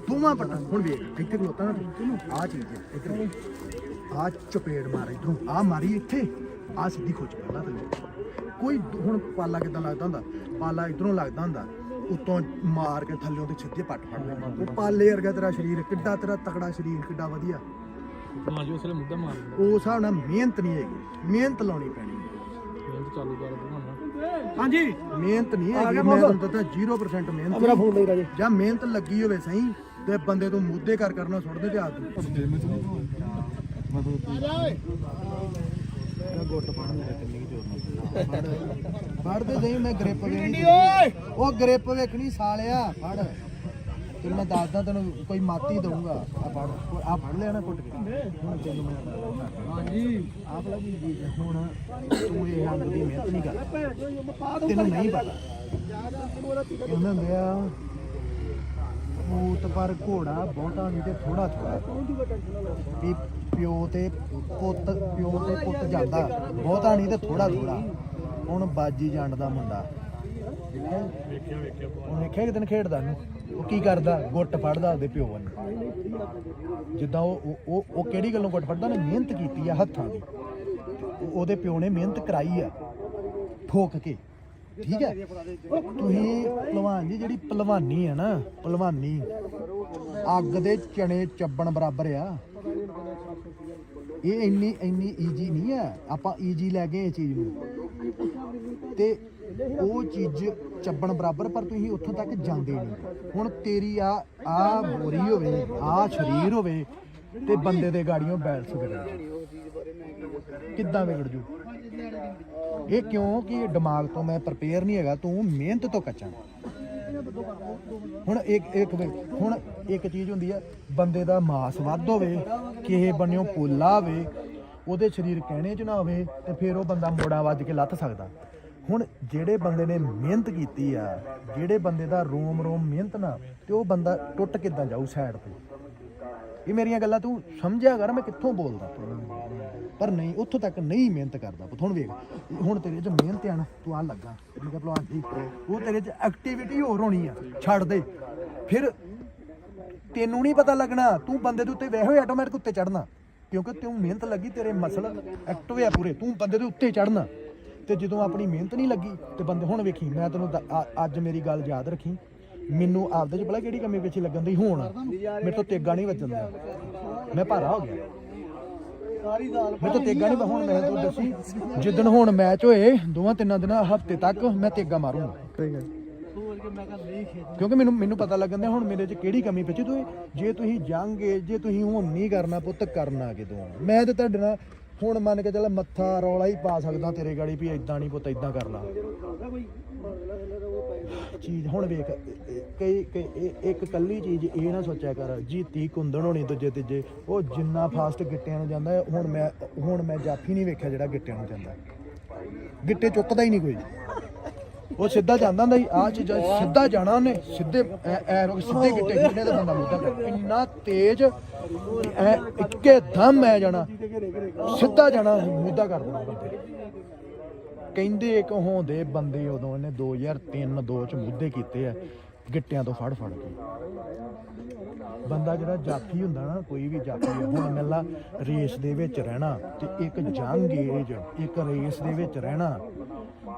ਦੋਵਾਂ ਪੱਟਾਂ ਹੁਣ ਵੇਖ ਇੱਥੇ ਖਲੋਤਾ ਨਾ। ਆ ਚੀਜ਼ ਹੈ ਇੱਧਰ ਆ ਚਪੇੜ ਮਾਰ ਇਧਰੋਂ ਆ ਮਾਰੀ ਇੱਥੇ। ਆ ਸਿੱਧੀ ਖੁੱਚ ਪਹਿਲਾਂ ਥੱਲੇ ਕੋਈ ਹੁਣ ਪਾਲਾ ਕਿਦਾਂ ਲੱਗਦਾ ਹੁੰਦਾ? ਪਾਲਾ ਇਧਰੋਂ ਲੱਗਦਾ ਹੁੰਦਾ। ਉੱਤੋਂ ਮਾਰ ਕੇ ਥੱਲੇ ਉਹਦੇ ਸਿੱਧੇ ਪੱਟ ਫੜ ਲੈਣਾ ਉਹ ਪਾਲੇ ਵਰਗਾ ਤੇਰਾ ਸਰੀਰ ਕਿੱਡਾ ਤੇਰਾ ਤਕੜਾ ਸਰੀਰ ਕਿੱਡਾ ਵਧੀਆ। ਹਾਂ ਜੀ ਉਸਲੇ ਮੁੱਦਾ ਮਾਰ ਉਹ ਹਿਸਾਬ ਨਾਲ ਮਿਹਨਤ ਨਹੀਂ ਹੈਗੀ। ਮਿਹਨਤ ਲਾਉਣੀ ਪੈਣੀ। ਮਿਹਨਤ ਚਾਲੂ ਕਰ ਬਣਾਉਣਾ ਹਾਂਜੀ। ਮਿਹਨਤ ਨਹੀਂ ਹੈਗੀ। ਮੈਂ ਤੁਹਾਨੂੰ ਦੱਸਾਂ 0% ਮਿਹਨਤ ਮੇਰਾ ਫੋਨ ਨਹੀਂ ਜਾਂ। ਮਿਹਨਤ ਲੱਗੀ ਹੋਵੇ ਸਹੀ ਤੇ ਬੰਦੇ ਤੋਂ ਮੁੱਦੇ ਕਰ ਕਰਨਾ ਸੁੱਟਦੇ ਤੇ ਆਦੂ ਗੁੱਟ ਪੜਨ ਦੇ ਕਿੰਨੀ ਜੋਰ ਫੜਦੇ ਸਹੀ ਮੈਂ ਗ੍ਰਿਪ ਵੇਖਣੀ ਉਹ ਗ੍ਰਿਪ ਵੇਖਣੀ ਸਾਲਿਆ ਫੜ। ਤੈਨੂੰ ਮੈਂ ਦੱਸਦਾ ਤੈਨੂੰ ਕੋਈ ਮਾਤੀ ਦਊਂਗਾ। ਆ ਫੜ ਆ ਫੜ ਨਾ ਘੁੱਟ ਕੇ। ਹੁਣ ਤੈਨੂੰ ਮੈਂ ਹਾਂਜੀ। ਆਪ ਲੱਗੀ ਜੀ। ਹੁਣ ਤੂੰ ਇਹ ਅੰਗ ਦੀ ਮਿਹਨਤ ਨਹੀਂ ਕਰਦਾ। ਤੈਨੂੰ ਨਹੀਂ ਪਤਾ। ਕਹਿੰਦੇ ਹੁੰਦੇ ਆ ਪਰ ਘੋੜਾ ਬਹੁਤਾ ਨਹੀਂ ਤੇ ਥੋੜਾ ਥੋੜਾ ਵੀ ਪਿਓ ਤੇ ਪੁੱਤ, ਪਿਓ ਤੇ ਪੁੱਤ ਜਾਂਦਾ। ਬਹੁਤਾ ਨਹੀਂ ਤੇ ਥੋੜਾ ਥੋੜਾ ਹੁਣ ਬਾਜੀ ਜੰਡ ਮੁੰਡਾ। ਵੇਖਿਆ ਵੇਖਿਆ ਉਹ ਵੇਖਿਆ ਕਿ ਤੈਨੂੰ ਖੇਡਦਾ ਨੂੰ। ਉਹ ਕੀ ਕਰਦਾ? ਗੁੱਟ ਫੜਦਾ ਉਹਦੇ ਪਿਓ ਵੱਲ। ਜਿੱਦਾਂ ਉਹ ਉਹ- ਉਹ ਕਿਹੜੀ ਗੱਲੋਂ ਗੁੱਟ ਫੜਦਾ? ਨੇ ਮਿਹਨਤ ਕੀਤੀ ਆ ਹੱਥਾਂ ਦੀ। ਉਹਦੇ ਪਿਓ ਨੇ ਮਿਹਨਤ ਕਰਾਈ ਆ। ਠੋਕ ਕੇ। ਠੀਕ ਹੈ? ਤੁਸੀਂ ਪਹਿਲਵਾਨ ਜੀ, ਜਿਹੜੀ ਪਹਿਲਵਾਨੀ ਹੈ ਨਾ ਪਹਿਲਵਾਨੀ ਅੱਗ ਦੇ ਚਣੇ ਚੱਬਣ ਬਰਾਬਰ ਆ। ਇਹ ਇੰਨੀ ਇੰਨੀ ਈਜੀ ਨਹੀਂ ਹੈ। ਆਪਾਂ ਈਜੀ ਲੈ ਗਏ ਇਹ ਚੀਜ਼ ਨੂੰ। ਤੇ ਉਹ ਚੀਜ਼ ਚੱਬਣ ਬਰਾਬਰ, ਪਰ ਤੁਸੀਂ ਉੱਥੋਂ ਤੱਕ ਜਾਂਦੇ ਨਹੀਂ। ਹੁਣ ਤੇਰੀ ਆ ਆ ਬੋਰੀ ਹੋਵੇ, ਆ ਸਰੀਰ ਹੋਵੇ, ਤੇ ਬੰਦੇ ਦੇ ਗਾੜੀਆਂ ਬੈਲਸ ਵਿਗੜ ਕਿੱਦਾਂ ਵਿਗੜ ਜੂ? ਇਹ ਕਿਉਂ ਕਿ ਦਿਮਾਗ ਤੋਂ ਮੈਂ ਪ੍ਰਪੇਅਰ ਨਹੀਂ ਹੈਗਾ, ਤੂੰ ਮਿਹਨਤ ਤੋਂ ਕੱਚਾ ਹੁਣ ਇੱਕ ਇੱਕ ਹੁਣ ਇੱਕ ਚੀਜ਼ ਹੁੰਦੀ ਆ, ਬੰਦੇ ਦਾ ਮਾਸ ਵੱਧ ਹੋਵੇ, ਕਿਸੇ ਬੰਨਿਓ ਪੋਲਾ ਹੋਵੇ ਉਹਦੇ ਸਰੀਰ ਕਹਿਣੇ ਚ ਨਾ ਹੋਵੇ, ਤੇ ਫਿਰ ਉਹ ਬੰਦਾ ਮੋੜਾ ਵੱਜ ਕੇ ਲੱਤ ਸਕਦਾ। ਹੁਣ ਜਿਹੜੇ ਬੰਦੇ ਨੇ ਮਿਹਨਤ ਕੀਤੀ ਆ, ਜਿਹੜੇ ਬੰਦੇ ਦਾ ਰੋਮ ਰੋਮ ਮਿਹਨਤ ਨਾ, ਤੇ ਉਹ ਬੰਦਾ ਟੁੱਟ ਕਿੱਦਾਂ ਜਾਊ ਸਾਈਡ ਤੇ? ਇਹ ਮੇਰੀਆਂ ਗੱਲਾਂ ਤੂੰ ਸਮਝਿਆ ਕਰ, ਮੈਂ ਕਿੱਥੋਂ ਬੋਲਦਾ ਪਰ ਨਹੀਂ, ਉੱਥੋਂ ਤੱਕ ਨਹੀਂ ਮਿਹਨਤ ਕਰਦਾ ਹੁਣ ਵੇਖ, ਹੁਣ ਤੇਰੇ 'ਚ ਮਿਹਨਤ ਆ ਨਾ, ਤੂੰ ਆ ਲੱਗਾ। ਠੀਕ ਹੈ ਭਲਵਾਨ ਜੀ, ਉਹ ਤੇਰੇ 'ਚ ਐਕਟੀਵਿਟੀ ਹੋਰ ਹੋਣੀ ਆ। ਛੱਡ ਦੇ। ਫਿਰ ਤੈਨੂੰ ਨਹੀਂ ਪਤਾ ਲੱਗਣਾ, ਤੂੰ ਬੰਦੇ ਦੇ ਉੱਤੇ ਵੈਸੇ ਆਟੋਮੈਟਿਕ ਉੱਤੇ ਚੜਨਾ ਕਿਉਂਕਿ ਤੂੰ ਮਿਹਨਤ ਲੱਗੀ, ਤੇਰੇ ਮਸਲ ਐਕਟਿਵ ਆ ਪੂਰੇ। ਤੂੰ ਬੰਦੇ ਦੇ ਉੱਤੇ ਚੜਨਾ ਤੇ ਜਦੋਂ ਆਪਣੀ ਮਿਹਨਤ ਨਹੀਂ ਲੱਗੀ, ਤੇ ਬੰਦੇ, ਹੁਣ ਵੇਖੀ, ਮੈਂ ਤੈਨੂੰ ਅੱਜ ਮੇਰੀ ਗੱਲ ਯਾਦ ਰੱਖੀ। ਮੈਨੂੰ ਆਪਦੇ ਚ ਭਲਾ ਕਿਹੜੀ ਕਮੀ ਪਿੱਛੇ ਲੱਗਣ ਦੀ ਹੁਣ ਮੇਰੇ ਤੋਂ ਤੇਗਾ ਨਹੀਂ ਵੱਜਣ ਮੈਂ ਭਾਰਾ ਹੋ ਗਿਆ। ਮੇਰੇ ਤੋਂ ਤੇਗਾ ਨਹੀਂ ਹੁਣ ਮੈਂ ਤੈਨੂੰ ਦੱਸੀ ਜਿੱਦਣ ਹੁਣ ਮੈਚ ਹੋਏ ਦੋਵਾਂ ਤਿੰਨਾਂ ਦਿਨਾਂ ਹਫ਼ਤੇ ਤੱਕ ਮੈਂ ਤੇਗਾ ਮਾਰੂੰਗਾ। ਕਿਉਂਕਿ ਮੈਨੂੰ ਮੈਨੂੰ ਪਤਾ ਲੱਗਣ ਦਿਆ ਹੁਣ ਮੇਰੇ 'ਚ ਕਿਹੜੀ ਕਮੀ ਪਈ ਤੂੰ ਜੇ ਤੁਸੀਂ ਜਾਂਗੇ ਜੇ ਤੁਸੀਂ ਹੁਣ ਨਹੀਂ ਕਰਨਾ ਪੁੱਤ ਕਰਨਾ ਕਿਦੋਂ? ਮੈਂ ਤੇ ਤੁਹਾਡੇ ਨਾਲ ਹੁਣ ਮੰਨ ਕੇ ਚੱਲ ਮੱਥਾ ਰੌਲਾ ਹੀ ਪਾ ਸਕਦਾ ਤੇਰੇ ਗਾੜੀ ਵੀ ਇਦਾਂ ਨਹੀਂ ਪੁੱਤ ਇਦਾਂ ਕਰ ਲਾ ਚੀਜ਼, ਹੁਣ ਵੇਖ ਕਈ ਕਈ ਇੱਕ ਕੱਲੀ ਚੀਜ਼ ਇਹ ਨਾ ਸੋਚਿਆ ਕਰ, ਜੀਤੀ ਕੁੰਦਣ ਹੋਣੀ ਦੂਜੇ ਤੀਜੇ, ਉਹ ਜਿੰਨਾ ਫਾਸਟ ਗਿੱਟਿਆਂ ਨੂੰ ਜਾਂਦਾ ਹੁਣ ਮੈਂ ਹੁਣ ਮੈਂ ਜਾਫੀ ਨਹੀਂ ਵੇਖਿਆ ਜਿਹੜਾ ਗਿੱਟਿਆਂ ਨੂੰ ਜਾਂਦਾ। ਗਿੱਟੇ ਚੁੱਕਦਾ ਹੀ ਨਹੀਂ ਕੋਈ। ਉਹ ਸਿੱਧਾ ਜਾਂਦਾ ਹੁੰਦਾ ਸੀ ਆ ਚੀਜ਼ਾਂ ਸਿੱਧਾ ਜਾਣਾ ਉਹਨੇ, ਸਿੱਧੇ, ਐ- ਸਿੱਧੇ ਗਿੱਟੇ ਖਿੱਚਣੇ ਤੇ ਬੰਦਾ ਮੁੱਦਾ ਇੰਨਾ ਤੇਜ਼, ਐ, ਇੱਕੇ ਦਮ ਐ ਜਾਣਾ, ਸਿੱਧਾ ਜਾਣਾ, ਮੁੱਦਾ ਕਰ ਦੇਣਾ ਬੰਦੇ। ਕਹਿੰਦੇ ਇੱਕ ਹੋਂਦੇ ਬੰਦੇ ਉਦੋਂ ਇਹਨੇ 2003 2 ਚ ਮੁੱਦੇ ਕੀਤੇ ਆ। ਗਿੱਟਿਆਂ ਤੋਂ ਫੜ ਫੜ ਕੇ। ਬੰਦਾ ਜਿਹੜਾ ਜਾਫੀ ਹੁੰਦਾ ਨਾ ਕੋਈ ਵੀ ਜਾਫੀ ਆ, ਹੁਣ ਮਿਲਣਾ ਰੇਸ ਦੇ ਵਿੱਚ ਰਹਿਣਾ ਤੇ ਇੱਕ ਜੰਗ ਏਜ ਇੱਕ ਰੇਸ ਦੇ ਵਿੱਚ ਰਹਿਣਾ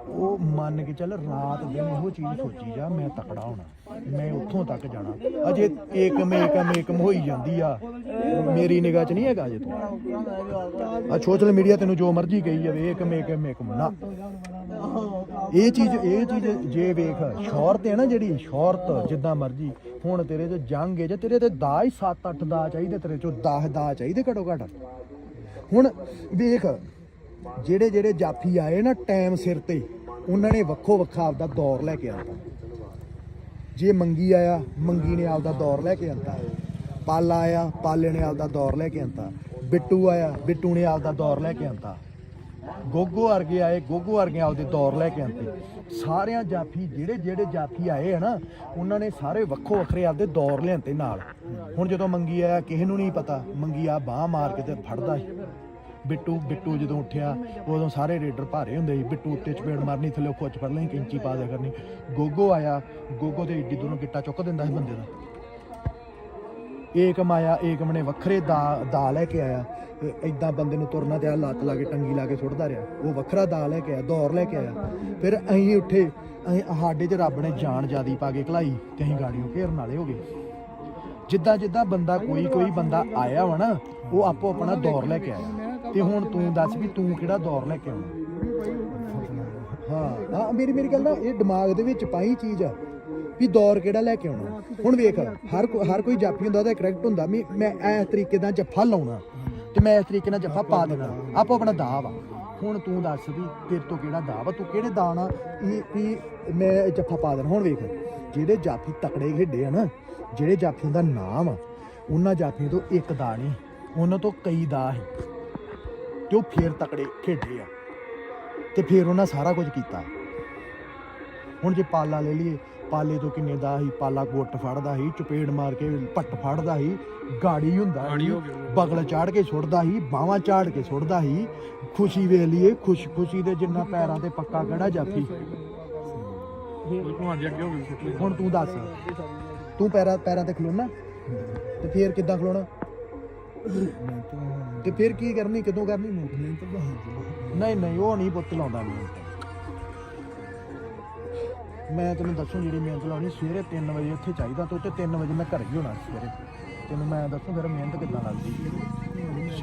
ਉਹ ਮੰਨ ਕੇ ਚੱਲ ਰਾਤ ਦਿਨ ਇਹੋ ਚੀਜ਼ ਸੋਚੀ ਜਾ ਮੈਂ ਤਕੜਾ ਹੋਣਾ ਮੈਂ ਉੱਥੋਂ ਤੱਕ ਜਾਣਾ। ਅਜੇ ਏਕਮ ਏਕਮ ਏਕਮ ਹੋਈ ਜਾਂਦੀ ਆ। ਮੇਰੀ ਨਿਗਾਹ 'ਚ ਨਹੀਂ ਹੈਗਾ ਅਜੇ ਤੂੰ। ਆ ਸੋਸ਼ਲ ਮੀਡੀਆ ਤੈਨੂੰ ਜੋ ਮਰਜ਼ੀ ਕਹੀ ਜਾਵੇ ਏਕਮ ਏਕਮ ਏਕਮ ਨਾ ਇਹ ਚੀਜ਼ ਇਹ ਚੀਜ਼ ਜੇ ਵੇਖ, ਸ਼ੌਹਰਤ ਹੈ ਨਾ ਜਿਹੜੀ, ਸ਼ੌਹਰਤ, ਜਿੱਦਾਂ ਮਰਜ਼ੀ। ਹੁਣ ਤੇਰੇ ਚ ਜੰਗ ਹੈ, ਜੇ ਤੇਰੇ ਤੇ ਦਾ ਹੀ 7-8 ਦਾ ਚਾਹੀਦੇ, ਤੇਰੇ ਚੋਂ 10 ਦਾ ਚਾਹੀਦੇ ਘਟੋ ਘਟ। ਹੁਣ ਵੇਖ, ਜਿਹੜੇ ਜਿਹੜੇ ਜਾਫੀ ਆਏ ਨਾ ਟਾਈਮ ਸਿਰ ਤੇ, ਉਹਨਾਂ ਨੇ ਵੱਖੋ ਵੱਖਾ ਆਪਦਾ ਦੌਰ ਲੈ ਕੇ ਆਉਂਦਾ ਜੇ ਮੰਗੀ ਆਇਆ, ਮੰਗੀ ਨੇ ਆਪਦਾ ਦੌਰ ਲੈ ਕੇ ਆਂਦਾ। ਪਾਲਾ ਆਇਆ, ਪਾਲੇ ਨੇ ਆਪਦਾ ਦੌਰ ਲੈ ਕੇ ਆਂਦਾ। ਬਿੱਟੂ ਆਇਆ, ਬਿੱਟੂ ਨੇ ਆਪਦਾ ਦੌਰ ਲੈ ਕੇ ਆਂਦਾ। ਗੋਗੋ ਵਰਗੇ ਆਏ, ਗੋਗੋ ਵਰਗੇ ਆਪਦੇ ਦੌਰ ਲੈ ਕੇ ਆਂਦੇ ਸਾਰਿਆਂ ਜਾਫੀ, ਜਿਹੜੇ ਜਿਹੜੇ ਜਾਫੀ ਆਏ ਹਨ ਉਹਨਾਂ ਨੇ ਸਾਰੇ ਵੱਖੋ ਵੱਖਰੇ ਆਪਦੇ ਦੌਰ ਲਿਆਂਦੇ ਨਾਲ। ਹੁਣ ਜਦੋਂ ਮੰਗੀ ਆਇਆ, ਕਿਸੇ ਨੂੰ ਨਹੀਂ ਪਤਾ, ਮੰਗੀ ਆ ਬਾਹ ਮਾਰ ਕੇ ਤੇ ਫੜਦਾ ਸੀ। ਬਿੱਟੂ ਬਿੱਟੂ ਜਦੋਂ ਉੱਠਿਆ, ਉਦੋਂ ਸਾਰੇ ਰੇਡਰ ਭਾਰੇ ਹੁੰਦੇ ਸੀ। ਬਿੱਟੂ ਉੱਤੇ ਚਪੇੜ ਮਾਰਨੀ, ਥੱਲੇ ਖੁੱਚ ਫੜ ਲੈਣੀ ਕਿੰਚੀ ਪਾ ਦਿਆ ਕਰਨੀ। ਗੋਗੋ ਆਇਆ, ਗੋਗੋ ਤੇ ਏਡੀ ਦੂਰੋਂ ਗਿੱਟਾ ਚੁੱਕ ਦਿੰਦਾ ਸੀ ਬੰਦੇ ਦਾ। ਏਕਮ ਆਇਆ ਏਕਮ ਨੇ ਵੱਖਰੇ ਦਾ ਦਾ ਲੈ ਕੇ ਆਇਆ। ਇਦਾਂ ਬੰਦੇ ਨੂੰ ਤੁਰਨਾ ਤੇ ਆ ਲੱਤ ਲਾ ਕੇ ਟੰਗੀ ਲਾ ਕੇ ਸੁੱਟਦਾ ਰਿਹਾ। ਉਹ ਵੱਖਰਾ ਦਾ ਲੈ ਕੇ ਆਇਆ, ਦੌਰ ਲੈ ਕੇ ਆਇਆ। ਫਿਰ ਅਸੀਂ ਉੱਠੇ, ਅਸੀਂ ਸਾਡੇ 'ਚ ਰੱਬ ਨੇ ਜਾਨ ਜਿਆਦੀ ਪਾ ਕੇ ਘਲਾਈ ਤੇ ਅਸੀਂ ਗਾੜੀਓ ਘੇਰਨ ਵਾਲੇ ਹੋ ਗਏ। ਜਿੱਦਾਂ ਜਿੱਦਾਂ ਬੰਦਾ ਕੋਈ ਕੋਈ ਬੰਦਾ ਆਇਆ ਵਾ ਨਾ, ਉਹ ਆਪੋ ਆਪਣਾ ਦੌਰ ਲੈ ਕੇ ਆਇਆ। ਤੇ ਹੁਣ ਤੂੰ ਦੱਸ ਵੀ ਤੂੰ ਕਿਹੜਾ ਦੌਰ ਲੈ ਕੇ ਆਉਣਾ? ਹਾਂ ਹਾਂ, ਮੇਰੀ ਮੇਰੀ ਗੱਲ ਨਾ, ਇਹ ਦਿਮਾਗ ਦੇ ਵਿੱਚ ਪਾਈ ਚੀਜ਼ ਆ। ਵੀ ਦੌਰ ਕਿਹੜਾ ਲੈ ਕੇ ਆਉਣਾ। ਹੁਣ ਵੇਖ, ਹਰ ਕੋ- ਹਰ ਕੋਈ ਜਾਪੀ ਹੁੰਦਾ, ਉਹਦਾ ਕਰੈਕਟ ਹੁੰਦਾ ਵੀ ਮੈਂ ਇਸ ਤਰੀਕੇ ਦਾ ਜੱਫਾ ਲਾਉਣਾ ਤੇ ਮੈਂ ਇਸ ਤਰੀਕੇ ਨਾਲ ਜੱਫਾ ਪਾ ਦੇਣਾ। ਆਪੋ ਆਪਣਾ ਦਾਅ ਵਾ। ਹੁਣ ਤੂੰ ਦੱਸ ਵੀ ਤੇਰੇ ਤੋਂ ਕਿਹੜਾ ਦਾਅ ਵਾ? ਤੂੰ ਕਿਹੜੇ ਦਾਅ ਨਾਲ ਇਹ ਵੀ ਮੈਂ ਇਹ ਜੱਫਾ ਪਾ ਦੇਣਾ? ਹੁਣ ਵੇਖ, ਜਿਹੜੇ ਜਾਫੀ ਤਕੜੇ ਖੇਡੇ ਆ ਨਾ, ਜਿਹੜੇ ਜਾਫੀਆਂ ਦਾ ਨਾਮ ਆ, ਉਹਨਾਂ ਜਾਫੀਆਂ ਤੋਂ ਇੱਕ ਦਾਅ ਨਹੀਂ, ਉਹਨਾਂ ਤੋਂ ਕਈ ਦਾਅ ਹੈ ਤੇ ਉਹ ਫੇਰ ਤਕੜੇ ਖੇਡੇ ਆ। ਤੇ ਫਿਰ ਉਹਨਾਂ ਸਾਰਾ ਕੁਝ ਕੀਤਾ। ਹੁਣ ਜੇ ਪਾਲਾ ਲੈ ਲਈਏ ਪਾਲੇ ਤੋਂ ਕਿੰਨੇ ਦਾ ਸੀ? ਪਾਲਾ ਗੁੱਟ ਫੜਦਾ ਸੀ ਚਪੇੜ ਮਾਰ ਕੇ ਪੱਟ ਫੜਦਾ ਸੀ ਗਾੜੀ ਹੁੰਦਾ ਸੀ ਬਗਲ ਚਾੜ ਕੇ ਸੁੱਟਦਾ ਸੀ ਬਾਹਾਂ ਚਾੜ ਕੇ ਸੁੱਟਦਾ ਸੀ। ਖੁਸ਼ੀ ਵੇ ਲਈਏ ਖੁਸ਼ ਖੁਸ਼ੀ ਦੇ ਜਿੰਨਾ ਪੈਰਾਂ ਤੇ ਪੱਕਾ ਕਿਹੜਾ ਜਾਫੀ ਹੁਣ ਤੂੰ ਦੱਸ ਤੂੰ ਪੈਰਾਂ ਪੈਰਾਂ ਤੇ ਖਲੋਣਾ? ਤੇ ਫੇਰ ਕਿੱਦਾਂ ਖਲੋਣਾ? ਤੇ ਫਿਰ ਕੀ ਕਰਨੀ ਕਦੋਂ ਕਰਨੀ? ਨਹੀਂ ਨਹੀਂ ਉਹ ਨਹੀਂ ਪੁੱਤ ਲਾਉਂਦਾ ਮਿਹਨਤ। ਮੈਂ ਤੈਨੂੰ ਦੱਸੂ ਜਿਹੜੀ ਮਿਹਨਤ ਲਾਉਣੀ, ਸਵੇਰੇ 3 ਵਜੇ ਉੱਥੇ ਚਾਹੀਦਾ ਤੇ 3 ਵਜੇ ਮੈਂ ਘਰ ਹੀ ਹੋਣਾ ਸਵੇਰੇ। ਤੈਨੂੰ ਮੈਂ ਦੱਸੂ ਫਿਰ ਮਿਹਨਤ ਕਿੱਦਾਂ ਲੱਗਦੀ।